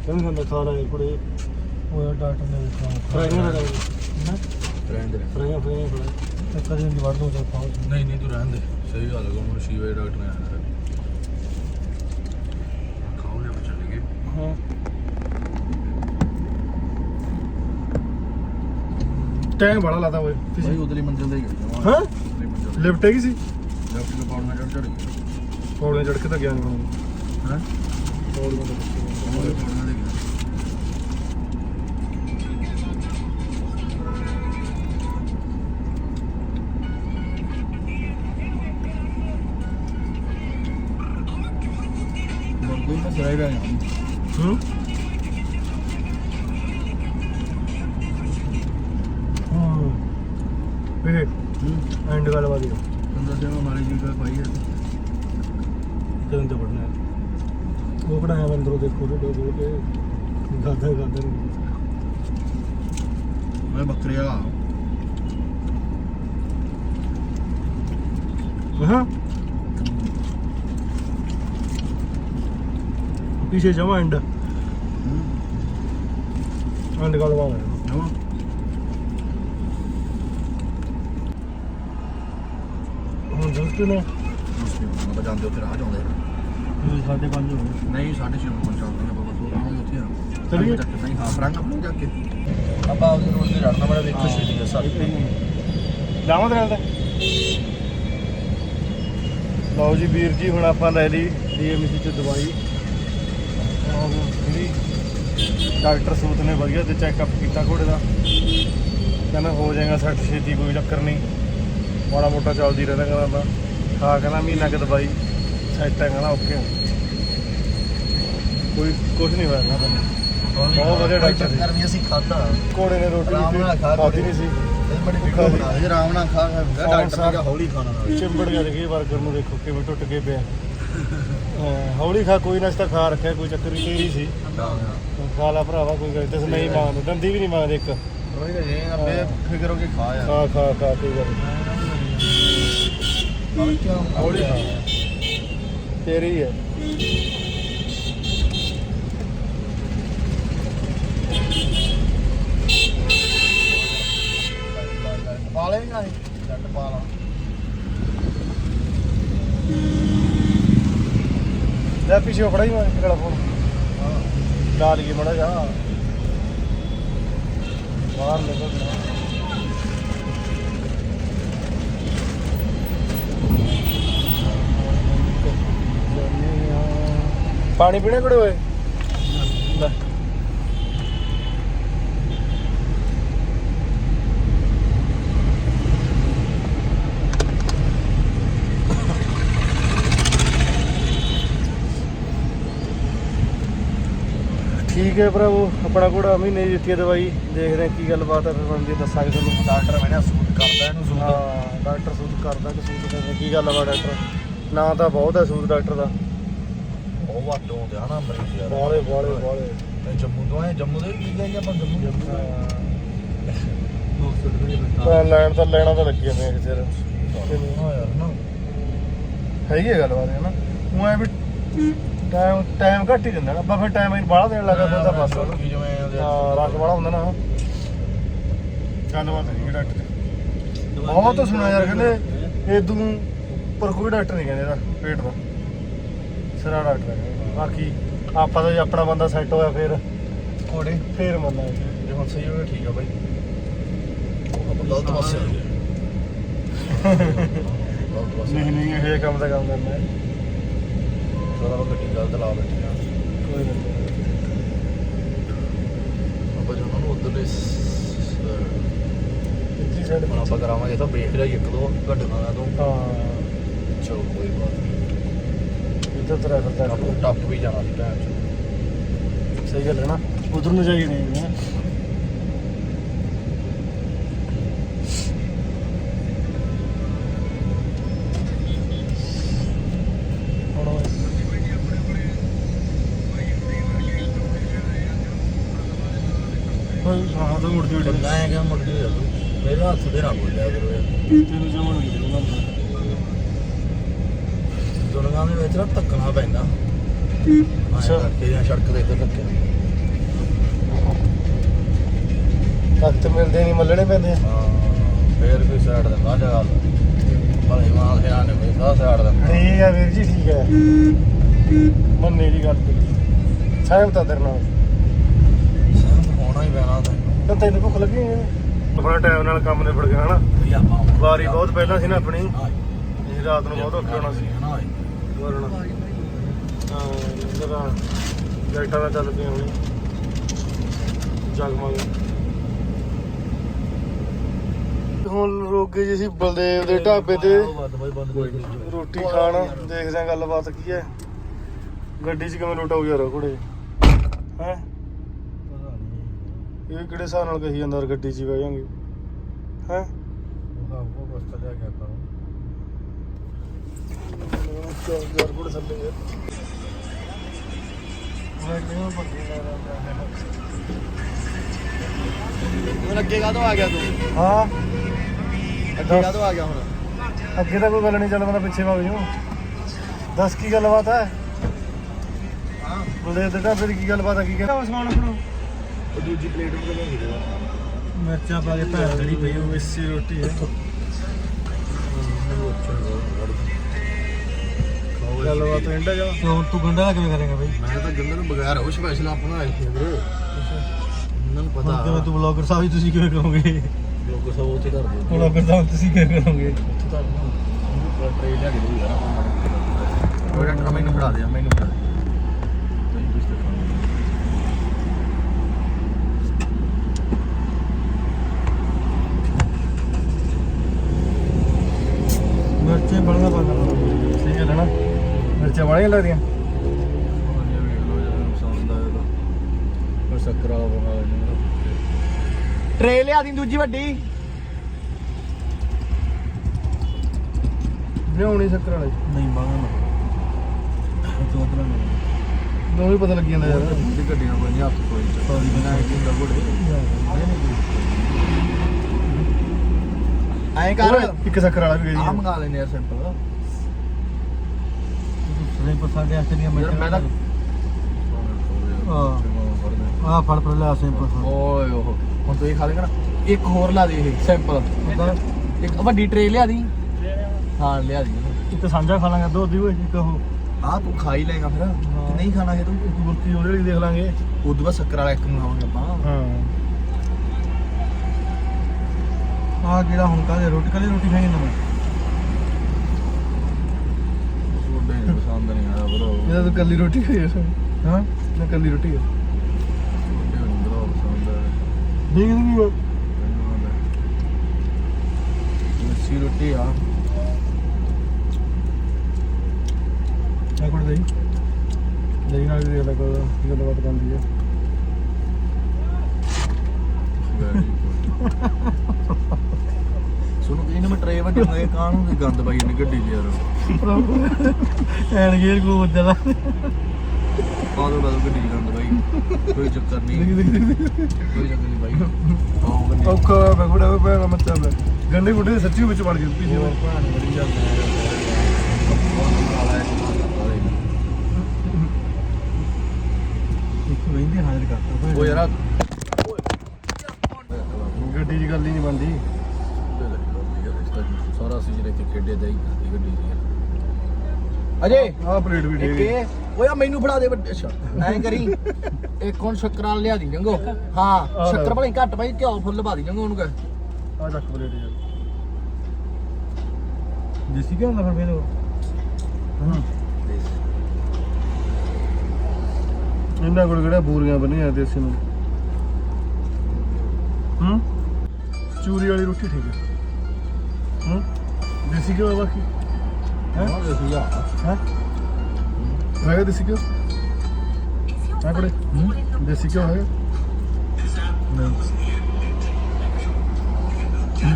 Speaker 1: ਕਿੰਨ ਖਾਂਦਾ? ਖਾ ਲੈ ਕੁੜੇ।
Speaker 3: ਉਹ ਡਾਕਟਰ ਨੇ
Speaker 1: ਫਰਾਈਆਂ ਦਾ
Speaker 3: ਨਾ
Speaker 2: ਰਹਿਣ ਦੇ।
Speaker 1: ਫਰਾਈਆਂ ਫਰਾਈਆਂ ਫਰਾਈਆਂ।
Speaker 3: ਇੱਕ ਦਿਨ ਦੀ ਵੜ ਦੂੰ ਤੇ ਪਹੁੰਚ
Speaker 2: ਨਹੀਂ ਨਹੀਂ ਤੂੰ ਰਹਿਣ ਦੇ। ਸਹੀ ਗੱਲ ਹੈ ਕੋਮਰ ਸ਼ੀਵੇ ਡਾਕਟਰ ਨੇ ਖਾਓ ਲੈ ਚੱਲ ਗਏ
Speaker 3: ਹਾਂ।
Speaker 1: ਟਾਈਮ ਬੜਾ ਲਾਦਾ ਓਏ
Speaker 2: ਭਾਈ ਉਧਰਲੀ ਮੰਜ਼ਿਲ ਤੇ ਹੀ ਗਏ
Speaker 1: ਹਾਂ? ਲਿਫਟ ਹੈਗੀ ਸੀ?
Speaker 2: ਲੈਫਟ ਤੋਂ ਪਾਉਣਾ ਚੜ ਚੜ
Speaker 1: ਪੌੜੀਆਂ ਚੜ ਕੇ ਤਾਂ ਗਿਆ ਨਹੀਂ ਹੁਣ
Speaker 2: ਹਾਂ?
Speaker 1: ਪੌੜੀਆਂ ਤੋਂ
Speaker 2: ਪਾਉਣਾ ਦੇ ਗਏ ਕੋਈ ਨਾ ਸਰਾਈ ਰਹਿ
Speaker 1: ਹੂੰ।
Speaker 3: ਹਾਂ।
Speaker 2: ਹੂੰ।
Speaker 1: ਐਂਡ ਗੱਲ ਵਾਦੀ
Speaker 2: ਅੰਦਰ ਦੇ ਮਾਰੀ ਜੀ ਦਾ ਪਾਈ ਹੈ
Speaker 1: ਜਦੋਂ ਤੇ ਪੜਨਾ
Speaker 3: ਉਹ ਕਢਾਇਆ ਬੰਦਰੋਂ ਦੇਖੋ ਤੇ ਦੋ ਦੋ ਕੇ ਗਾਦਾ ਗਾਦਾ
Speaker 2: ਮੈਂ ਬੱਕਰੀਆ
Speaker 1: ਹਾਂ। ਪੀਛੇ ਜਮਾ ਐਂਡ ਐਂਡ ਗੱਲ ਵਾਲਾ
Speaker 2: ਨੋ
Speaker 1: ਹੁਣ ਜਸਟ ਨੇ?
Speaker 2: ਆਪਾਂ ਜਾਂਦੇ ਉੱਥੇ ਰਾਹ ਜਾਂਦੇ
Speaker 1: ਸਾਡੇ ਪੰਜ ਹੋ ਗਏ।
Speaker 2: ਨਹੀਂ 6:30 ਵਜੇ ਚੱਲਦੇ ਆਪਾਂ ਬਸ ਉਹ ਰਾਹ ਉੱਥੇ ਆ।
Speaker 1: ਚੱਲੀਏ?
Speaker 2: ਨਹੀਂ ਹਾਂ ਫਰੰਗ ਆਪਣੀ ਜਾ ਕੇ। ਆਪਾਂ ਉਹਦੇ ਰੋਡ ਤੇ ਚੜਨਾ ਬੜਾ ਦੇਖੋ ਛੇਤੀ ਆ ਸਾਰੇ
Speaker 1: ਲਾਵਾਂ ਨਾਲ ਤਾਂ। ਲਓ ਜੀ ਵੀਰ ਜੀ ਹੁਣ ਆਪਾਂ ਲੈ ਲਈ ਡੀਐਮਸੀ ਚ ਦਵਾਈ। ਆਹ ਜਿਹੜੀ ਡਾਕਟਰ ਸੂਤ ਨੇ ਵਧੀਆ ਤੇ ਚੈੱਕਅਪ ਕੀਤਾ ਘੋੜੇ ਦਾ। ਕਹਿੰਦਾ ਹੋ ਜਾਏਗਾ ਸੱਟ ਛੇਤੀ ਕੋਈ ਚੱਕਰ ਨਹੀਂ। ਮਾੜਾ ਮੋਟਾ ਚੱਲਦੀ ਰਹਿੰਦਾ ਕਹਿੰਦਾ ਖਾ ਕਹਿੰਦਾ ਮਹੀਨਾ ਕੁ ਦਵਾਈ। ਸੈੱਟ ਹੈ ਕਹਿੰਦਾ ਓਕੇ ਕੋਈ ਕੁਝ ਨਹੀਂ ਹੋਇਆ ਕਹਿੰਦਾ ਬਹੁਤ ਵਧੀਆ ਡਾਕਟਰ ਸੀ।
Speaker 2: ਚੱਕਰ ਨਹੀਂ ਅਸੀਂ ਖਾਦਾ
Speaker 1: ਘੋੜੇ ਨੇ ਰੋਟੀ
Speaker 2: ਆਰਾਮ ਨਾਲ ਖਾ
Speaker 1: ਖਾਧੀ ਨਹੀਂ ਸੀ।
Speaker 2: ਬੜੀ ਵੀਡੀਓ। ਬਣਾ ਦੇ ਆਰਾਮ ਨਾਲ ਖਾ ਖਾ ਡਾਕਟਰ ਨੇ ਹੌਲੀ ਖਾਣਾ ਨਾਲ।
Speaker 1: ਚਿੰਬੜ ਗਿਆ ਦੇਖੀ 버ਗਰ ਨੂੰ ਦੇਖੋ ਕਿਵੇਂ ਟੁੱਟ ਕੇ ਪਿਆ। ਹਾਂ, ਹੌਲੀ ਖਾ ਕੋਈ ਨਾ ਤਾਂ ਖਾ ਰੱਖਿਆ ਕੋਈ ਚੱਕਰ ਨਹੀਂ ਤੇਰੀ ਸੀ। ਖਾ ਲਾ ਭਰਾਵਾ ਕੋਈ ਗੱਲ ਤੇ ਨਹੀਂ ਮੰਗਦੇ ਦੰਦੀ ਵੀ ਨਹੀਂ ਮੰਗਦੇ ਇੱਕ।
Speaker 2: ਰੋਈ ਨਾ ਜੇ ਬੇ ਫਿਕਰ ਹੋ ਕੇ ਖਾ ਯਾਰ।
Speaker 1: ਖਾ ਖਾ ਖਾ ਕੋਈ ਗੱਲ ਨੀ।
Speaker 2: ਹੌਲੀ ਖਾ।
Speaker 1: ਤੇਰੀ ਹੈ।
Speaker 2: ਪਾ ਲੈ ਨਾ ਜੱਟ ਪਾ ਲਾ
Speaker 1: ਪਿੱਛੇ ਫੜਾ ਹੀ ਮੈਂ ਕਿਹੜਾ ਫੋਨ। ਲਾ ਲਈਏ ਮੜਾ ਜਾ ਬਾਹਰ ਲੱਗੋ ਪਾਣੀ ਪੀਣੇ ਕਿਹੜੇ ਹੋਏ ਲੈ ਠੀਕ ਹੈ ਭਰਾਵੋ ਆਪਣਾ ਘੋੜਾ ਮਹੀਨੇ ਦੀ ਦਿੱਤੀ ਹੈ ਦਵਾਈ। ਦੇਖਦੇ ਹਾਂ ਕੀ ਗੱਲਬਾਤ ਹੈ ਫਿਰ ਬੰਦੇ ਦੱਸਾਂਗੇ ਤੁਹਾਨੂੰ।
Speaker 2: ਡਾਕਟਰ ਮੈਨੇ ਸੂਟ ਕਰਦਾ ਇਹਨੂੰ ਸੂਟ।
Speaker 1: ਹਾਂ ਡਾਕਟਰ ਸੂਟ ਕਰਦਾ ਕਿ ਸੂਟ ਕਰਦਾ ਕੀ ਗੱਲ ਆ ਡਾਕਟਰ? ਨਾਂ ਤਾਂ ਬਹੁਤ ਹੈ ਸੂਟ ਡਾਕਟਰ ਦਾ।
Speaker 2: ਉਹ ਵੱਡ ਹੁੰਦੇ ਹਨਾ ਮਰੀਜ਼ ਯਾਰ।
Speaker 1: ਬਾਲੇ ਬਾਲੇ ਬਾਲੇ।
Speaker 2: ਇਹ ਜੰਮੂ ਤੋਂ ਆਏ ਜੰਮੂ ਦੇ ਕੀ ਗਏ ਆਪਾਂ? ਜੰਮੂ
Speaker 1: ਤਾਂ ਲੈਣ ਤਾਂ ਲੈਣਾ ਤਾਂ ਲੱਗੀ ਜਾਂਦੇ ਕਿਸੇ ਦਾ
Speaker 2: ਹਾਂ ਯਾਰ ਨਾ
Speaker 1: ਹੈਗੀ ਹੈ ਗੱਲਬਾਤ ਹੈ ਨਾ? ਉਹ ਐ ਵੀ ਟਾਈਮ ਟਾਈਮ ਘੱਟ ਹੀ ਦਿੰਦਾ ਨਾ। ਆਪਾਂ ਫਿਰ ਟਾਈਮ ਹੀ ਬਾਹਲਾ ਦੇਣ ਲੱਗਾ ਫਿਰ ਤਾਂ ਬਸ।
Speaker 2: ਜਿਵੇਂ
Speaker 1: ਹਾਂ ਰਸ਼ ਵਾਲਾ ਹੁੰਦਾ ਨਾ। ਗੱਲਬਾਤ ਨਹੀਂ ਡਾਕਟਰ ਦੀ। ਬਹੁਤ ਸੁਣਿਆ ਯਾਰ ਕਹਿੰਦੇ ਇਦੋਂ ਪਰ ਕੋਈ ਡਾਕਟਰ ਨਹੀਂ ਕਹਿੰਦੇ ਇਹਦਾ ਪੇਟ ਦਾ। ਸਿਰਾ ਡਾਕਟਰ ਹੈ। ਬਾਕੀ ਆਪਾਂ ਤਾਂ ਜੇ ਆਪਣਾ ਬੰਦਾ ਸੈੱਟ ਹੋਇਆ ਫਿਰ
Speaker 2: ਘੋੜੇ
Speaker 1: ਫੇਰ ਮੰਨਾਂਗੇ
Speaker 2: ਜੇ ਹੁਣ ਸਹੀ ਹੋ ਗਿਆ ਠੀਕ ਆ ਬਾਈ। ਉਹ ਆਪਾਂ ਗਲਤ ਪਾਸੇ ਆ। ਗਏ ਗਲਤ ਪਾਸੇ
Speaker 1: ਨਹੀਂ ਨਹੀਂ ਇਹ ਕੰਮ ਦਾ ਕੰਮ ਕਰਨਾ ਹੈ।
Speaker 2: ਸਾਰਾ ਉਹ ਗੱਡੀ ਗਲਤ ਲਾ ਬੈਠੇ ਆ?
Speaker 1: ਕੋਈ ਨਹੀਂ।
Speaker 2: ਆਪਾਂ ਜਦੋਂ ਨੂੰ ਉਧਰਲੇ
Speaker 1: ਇੱਥੇ ਸਾਈਡ
Speaker 2: ਹੁਣ ਆਪਾਂ ਕਰਾਵਾਂਗੇ ਤਾਂ ਵੇਖ ਲਿਆ ਇੱਕ ਦੋ ਘਟਨਾ ਦਾ। ਤੋਂ
Speaker 1: ਹਾਂ।
Speaker 2: ਚਲੋ ਕੋਈ ਬਾਤ ਨਹੀਂ।
Speaker 1: ਇੱਧਰ ਤਰ੍ਹਾਂ ਫਿਰਦਾ
Speaker 2: ਟੱਪ। ਵੀ ਜਾਣਾ ਸੀ ਟਾਈਮ ਚ।
Speaker 1: ਸਹੀ ਗੱਲ ਹੈ ਨਾ? ਉਧਰ ਨੂੰ ਜਾਈ ਨਹੀਂ। ਕੋਈ ਤਾਂ ਮੁੜ ਜੂ
Speaker 2: ਬੰਦਾ ਹੈ ਕਿ ਮੁੜ ਗਿਆ ਮੇਰੇ ਹੱਥ ਦੇ ਨਾ ਬੋਲਿਆ ਕਰੋ ਯਾਰ।
Speaker 1: ਤੈਨੂੰ ਜਮਣ ਨਹੀਂ ਦੇਣਾ
Speaker 2: ਦੁਨੀਆ ਦੇ ਵਿੱਚ ਨਾ ਧੱਕਣਾ ਪੈਂਦਾ।
Speaker 1: ਅੱਛਾ।
Speaker 2: ਅੱਛਾ ਤੇਰੀਆਂ ਸੜਕ ਦੇ ਇੱਧਰ ਧੱਕੇ।
Speaker 1: ਤਖਤ ਮਿਲਦੇ ਨਹੀਂ ਮੱਲਣੇ ਪੈਂਦੇ ਆ।
Speaker 2: ਹਾਂ ਫੇਰ ਕੋਈ ਸਾਈਡ ਦਿੰਦਾ ਜਗਾ ਭਲੇ ਮਾਲ ਹਿਆ ਨੇ ਕੋਈ ਸਾਹ ਸਾਈਡ ਦਿੰਦਾ
Speaker 1: ਠੀਕ ਹੈ ਵੀਰ ਜੀ ਠੀਕ ਹੈ। ਮੰਨੇ ਦੀ ਗੱਲ ਤੇ ਸਹਿਮਤ ਆ ਤੇਰੇ ਨਾਲ।
Speaker 2: ਸਹਿਮਤ ਹੋਣਾ ਹੀ ਪੈਣਾ ਤੈਨੂੰ।
Speaker 1: ਤਾਂ ਤੈਨੂੰ ਭੁੱਖ ਲੱਗੀ ਹੈ ਆਪਣਾ ਟਾਈਮ ਨਾਲ ਕੰਮ ਨਿਬੜ ਗਿਆ ਹਨਾ?
Speaker 2: ਵੀ ਆਪਾਂ
Speaker 1: ਵਾਰੀ ਬਹੁਤ ਪਹਿਲਾਂ ਸੀ ਨਾ ਆਪਣੀ। ਇਹ ਰਾਤ ਨੂੰ ਬਹੁਤ ਔਖਾ ਹੋਣਾ ਸੀ।
Speaker 2: ਨਾ।
Speaker 1: ਵਰਣਾ ਹਾਂ ਜਰਾ ਲਾਈਟਾਂ ਨਾਲ ਚੱਲ ਪਈਆਂ ਹੋਣੀ ਜਗਮਗ ਹੁਣ ਰੋਕ ਗਏ ਜੀ ਅਸੀਂ ਬਲਦੇਵ ਦੇ ਢਾਬੇ ਤੇ। ਰੋਟੀ ਖਾਣ। ਦੇਖਦੇ ਆਂ ਗੱਲਬਾਤ ਕੀ ਹੈ। ਗੱਡੀ 'ਚ ਕਿਵੇਂ ਲੋਟਾ ਹੋ ਯਾਰ ਘੋੜੇ ਹੈ? ਇਹ ਕਿਹੜੇ ਹਿਸਾਬ ਨਾਲ ਕਹੀ ਜਾਂਦਾ ਯਾਰ ਗੱਡੀ 'ਚ ਹੀ ਬਹਿ ਜਾਾਂਗੇ ਹੈ?
Speaker 2: ਉਹ ਜਾ
Speaker 1: ਥੱਲੇ ਯਾਰ ਮੈਂ ਲਾ ਰਹਾ।
Speaker 2: ਅੱਗੇ ਕਾਹਤੋਂ ਆ ਗਿਆ ਤੂੰ?
Speaker 1: ਹਾਂ।
Speaker 2: ਅੱਗੇ ਕਾਹਤੋਂ ਆ ਗਿਆ ਹੁਣ?
Speaker 1: ਅੱਗੇ ਤਾਂ ਕੋਈ ਗੱਲ ਨਹੀਂ ਚੱਲ ਬੰਦਾ ਪਿੱਛੇ ਵਗ ਜੂ ਦੱਸ ਕੀ ਗੱਲਬਾਤ ਹੈ?
Speaker 2: ਹਾਂ।
Speaker 1: ਬਲਦੇਵ ਦੇ ਢਾਬੇ ਦੀ ਕੀ ਗੱਲਬਾਤ ਹੈ ਕੀ ਕਹਿੰਦਾ ਸਮਾਨ ਆਪਣਾ
Speaker 2: ਉਹ ਦੂਜੀ ਪਲੇਟ ਨੂੰ ਕਿਵੇਂ ਗਿਰਿਆ
Speaker 1: ਮਿਰਚਾਂ ਪਾ ਕੇ ਭੈਣ ਜਿਹੜੀ ਪਈ ਉਹ ਇਸੇ ਰੋਟੀ ਹੈ। ਗੱਲਬਾਤ ਇੰਡਾ ਜਾ।
Speaker 3: ਹੁਣ ਤੂੰ ਗੰਡਾ ਕਿਵੇਂ ਕਰੇਗਾ ਬਈ?
Speaker 2: ਮੈਂ ਤਾਂ ਗੰਦੇ ਨੂੰ ਬਗੈਰ ਉਹ ਸਪੈਸ਼ਲ ਆਪਣਾ ਆਏ ਸੀ ਵੀਰੇ। ਇਹਨਾਂ ਨੂੰ
Speaker 3: ਹੁਣ
Speaker 2: ਪਤਾ
Speaker 3: ਕਿਵੇਂ ਤੂੰ ਬਲੌਗਰ ਸਾਹਿਬ ਜੀ ਤੁਸੀਂ ਕਿਵੇਂ ਕਹੋਗੇ
Speaker 2: ਲੋਕ ਸਭ ਉੱਥੇ ਧਰ
Speaker 3: ਹੁਣ ਅਗਰ ਤਾਂ ਤੁਸੀਂ ਕੀ ਕਰੋਗੇ?
Speaker 2: ਉੱਥੇ ਧਰ ਦਿਓ ਟ੍ਰੇ ਲਿਆ ਕੇ ਦਿਓ ਯਾਰ ਉਹ ਡਾਕਟਰ ਮੈਨੂੰ ਫੜਾ ਦੇ ਮੈਨੂੰ ਫੜਾ ਦੇ ਤੁਸੀਂ ਕੁਝ ਦਿਖਾਓ
Speaker 3: ਮਿਰਚੇ ਬੜੀਆਂ ਪਾ ਕਰਨਾ
Speaker 1: ਸਹੀ ਗੱਲ ਹੈ ਨਾ। ਮਿਰਚਾਂ ਵਾਲੀਆਂ ਲੱਗਦੀਆਂ?
Speaker 2: ਸ਼ੱਕਰ ਬਣਾ ਲੈਣਾ ਟ੍ਰੇ ਲਿਆ ਦੀ ਦੂਜੀ ਵੱਡੀ।
Speaker 1: ਲਿਆਉਣੀ ਸ਼ੱਕਰ ਵਾਲੇ।
Speaker 3: ਨਹੀਂ ਬਾਗਾ ਨਾ। ਚੋਤਰਾ ਨਹੀਂ
Speaker 1: ਦੋਵੇਂ ਪਤਾ ਲੱਗੀ ਜਾਂਦਾ ਯਾਰ
Speaker 2: ਗੱਡੀਆਂ ਬਣੀਆਂ ਹੱਥ ਕੋਈ ਸੌਰੀ ਬਣਾ ਕੇ ਹੁੰਦਾ ਗੋੜੇ ਐਂ ਕਰ।
Speaker 1: ਓਏ, ਇੱਕ ਸ਼ੱਕਰ ਵਾਲਾ ਵੀ
Speaker 2: ਆ ਮੰਗਾ ਲੈਨੇ ਆ ਸਿੰਪਲ
Speaker 3: ਸਰੇ ਪਸਾ ਦੇ ਆਸਟਰੀਆ
Speaker 2: ਯਾਰ ਮੈਂ ਤਾਂ
Speaker 3: ਆ ਫੜ ਫੜ ਲਿਆ ਸਿੰਪਲ
Speaker 2: ਓਏ ਓਹ ਹੁਣ ਤੂੰ ਇਹ ਖਾ ਲੇਗਾ ਨਾ। ਇੱਕ ਹੋਰ ਲਾ ਦੇ ਇਹ ਸਿੰਪਲ ਇੱਕ ਵੱਡੀ ਟ੍ਰੇ ਲਿਆ ਦੀ। ਹਾਂ ਲਿਆ ਦੀ।
Speaker 3: ਇੱਕ ਸਾਂਝਾ ਖਾ ਲਾਂਗੇ ਦੋ ਦੀ ਹੋਏ ਇੱਕ ਉਹ।
Speaker 2: ਆ ਤੂੰ ਖਾ ਹੀ ਲਏਗਾ ਫਿਰ। ਨਹੀਂ ਖਾਣਾ ਇਹ ਤੂੰ।
Speaker 1: ਗੁਰਤੀ ਉਹਦੇ ਵਾਲੀ ਦੇਖ ਲਾਂਗੇ।
Speaker 2: ਉਦੋਂ ਬਾਅਦ ਸ਼ੱਕਰ ਵਾਲਾ ਇੱਕ ਮੰਗਾਵਾਂਗੇ ਆਪਾਂ।
Speaker 1: ਹਾਂ।
Speaker 3: ਆ ਕਿਹੜਾ ਹੁਣ ਕਾਹਦੇ ਰੋਟੀ ਕਾਹਦੀ ਰੋਟੀ ਖਾਈ ਜਾਂਦਾ ਮੈਂ।
Speaker 2: ਛੋਡੇ ਨਹੀਂ ਪਸੰਦ ਨਹੀਂ ਆਇਆ ਬਰੋ।
Speaker 1: ਇਹਦਾ ਤਾਂ ਕੱਲੀ ਰੋਟੀ ਖਾਈ ਇਸ
Speaker 3: ਹਾਂ?
Speaker 1: ਨਾ ਕੱਲੀ ਰੋਟੀ ਹੈ
Speaker 2: ਛੋਡੇ ਨਹੀਂ ਬਰੋ ਪਸੰਦ ਆਇਆ।
Speaker 3: ਦੇਖ ਦੀ
Speaker 2: ਮਿੱਸੀ ਰੋਟੀ ਆ।
Speaker 1: ਆ ਕੋਲ ਦੇਈ। ਦੇਈ ਨਾਲ ਵੀ ਦੇਖ ਲੈ ਕੋਈ ਗੱਲਬਾਤ ਕਰਦੀ ਹੈ
Speaker 2: ਸੁਣੋ ਕਿ ਮੈਂ ਟਰੇ ਵੱਡੀ ਮੈਂ ਕਾਹਨੂੰ ਦੀ ਗੰਦ ਪਾਈ ਨੇ ਗੱਡੀ 'ਚ ਯਾਰ?
Speaker 3: ਐਨ ਗੇਰ ਕੋ ਬੱਦਲਾ
Speaker 2: ਕਾਹਦੋਂ ਬਾਅਦ ਗੱਡੀ 'ਚ ਗੰਦ ਪਾਈ। ਕੋਈ ਚੱਕਰ ਨਹੀਂ। ਕੋਈ ਚੱਕਰ ਨਹੀਂ ਬਾਈ ਆਓ ਗੱਡੀ
Speaker 1: ਔਖਾ ਮੈਂ ਬੁੜਾ ਪਿਆ ਮੱਚਾ ਪਿਆ। ਗੰਡੇ ਗੁੱਡੇ ਸੱਚੀ ਵਿੱਚ ਵੜ ਗਏ ਪਿੱਛੇ
Speaker 2: ਹੋਰ ਭਾਣ ਬੜੀ ਜਾਂਦੇ
Speaker 3: ਕਰਤਾ
Speaker 2: ਉਹ ਯਾਰ
Speaker 1: ਗੱਡੀ ਦੀ ਗੱਲ ਹੀ ਨਹੀਂ ਬਣਦੀ।
Speaker 2: ਸਾਰਾ ਸੀਜ਼ਨ ਇੱਥੇ ਖੇਡਿਆ ਜਾਈ ਗੱਡੀ ਦੀ ਅਜੇ?
Speaker 1: ਆਹ ਪਲੇਟ ਵੀ ਠੀਕ ਹੈ
Speaker 2: ਓਏ ਆ ਮੈਨੂੰ ਫੜਾ ਦੇ ਵੱਡੇ। ਅੱਛਾ। ਐਂ ਕਰੀ। ਇੱਕ ਹੁਣ ਸ਼ੱਕਰਾਂ ਲਿਆ ਦੀ ਜੰਗੋ। ਹਾਂ ਸ਼ੱਕਰ ਭਲੇ ਘੱਟ ਪਾਈ ਘਿਓ ਫੁੱਲ ਪਾ ਦੀ ਜੰਗੋ ਉਹਨੂੰ ਕਹ।
Speaker 1: ਆਹ ਚੱਕ ਪਲੇਟ ਯਾਰ।
Speaker 3: ਦੇਸੀ ਕਿਉਂ ਹੁੰਦਾ ਫਿਰ ਮੈਨੂੰ
Speaker 1: ਇਹਨਾਂ ਕੋਲ ਕਿਹੜਾ ਬੂਰੀਆਂ ਬਣੀਆਂ ਦੇਸੀ ਨੂੰ? ਹੂੰ? ਚੂਰੀ ਵਾਲੀ ਰੋਟੀ ਠੀਕ ਹੈ। ਹੂੰ? ਦੇਸੀ ਕਿਉਂ ਹੈ ਬਾਕੀ?
Speaker 2: ਹਾਂ? ਦੇਸੀ ਆ
Speaker 1: ਹੈ? ਹੈਗਾ ਦੇਸੀ ਕਿਉਂ ਹੈ ਕੋਲੇ? ਦੇਸੀ ਕਿਉਂ ਹੈਗਾ? ਨਹੀਂ।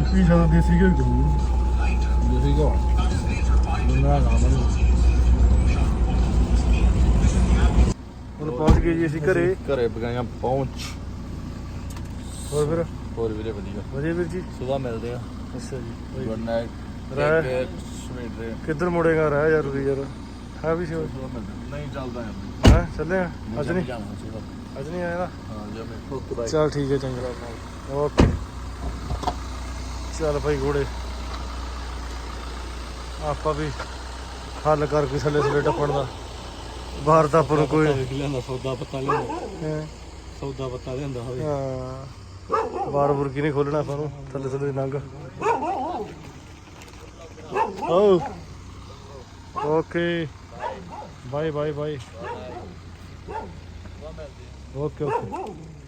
Speaker 1: ਕੀ ਸਾਡਾ ਦੇਸੀ ਕਿਉਂ ਕਿਉਂ?
Speaker 2: ਦੇਸੀ ਘਿਓ। ਦੁਨਾ ਨਾ ਮੈਨੂੰ
Speaker 1: ਹੁਣ ਪਹੁੰਚ ਗਏ ਜੀ ਅਸੀਂ ਘਰੇ।
Speaker 2: ਘਰੇ ਬਗਾਈਆਂ ਪਹੁੰਚ
Speaker 1: ਹੋਰ ਫਿਰ?
Speaker 2: ਹੋਰ ਵੀਰੇ ਵਧੀਆ।
Speaker 1: ਵਧੀਆ ਵੀਰ ਜੀ।
Speaker 2: ਸਵੇਰ ਮਿਲਦੇ ਆ।
Speaker 1: ਅੱਛਾ ਜੀ
Speaker 2: ਗੁੱਡ ਨਾਈਟ
Speaker 1: ਰਹਿ।
Speaker 2: ਡੇ
Speaker 1: ਕਿੱਧਰ ਮੁੜੇਗਾ ਰਹਿ ਯਾਰ ਵੀ ਯਾਰ? ਹੈ ਵੀ ਸੀ
Speaker 2: ਨਹੀਂ ਚੱਲਦਾ ਯਾਰ।
Speaker 1: ਹੈ ਚੱਲੇ ਆ? ਅੱਜ ਨਹੀਂ? ਅੱਜ ਨਹੀਂ ਆਇਆ ਨਾ?
Speaker 2: ਹਾਂ ਜਾ ਮੈਂ। ਓਕੇ ਬਾਈ
Speaker 1: ਚਲ ਠੀਕ ਹੈ ਚੰਗਾ। ਓਕੇ ਚੱਲ ਭਾਈ ਘੋੜੇ। ਆਪਾਂ ਵੀ ਹੱਲ ਕਰ ਕੋਈ ਥੱਲੇ ਥੱਲੇ ਟੱਪਣ ਦਾ। ਬਾਹਰ ਆਪਾਂ ਨੂੰ ਕੋਈ
Speaker 3: ਲਿਆਂਦਾ ਸੌਦਾ ਪੱਤਾ ਲਿਆਂਦਾ।
Speaker 1: ਹੈਂ,
Speaker 3: ਸੌਦਾ ਪੱਤਾ ਲਿਆਂਦਾ ਹੋਵੇ।
Speaker 1: ਹਾਂ। ਬਾਰ ਬੁਰਕੀ ਨਹੀਂ ਖੋਲਣਾ ਆਪਾਂ ਨੂੰ? ਥੱਲੇ ਥੱਲੇ ਨੰਗ। ਓ okay. Bye bye bye. Okay okay.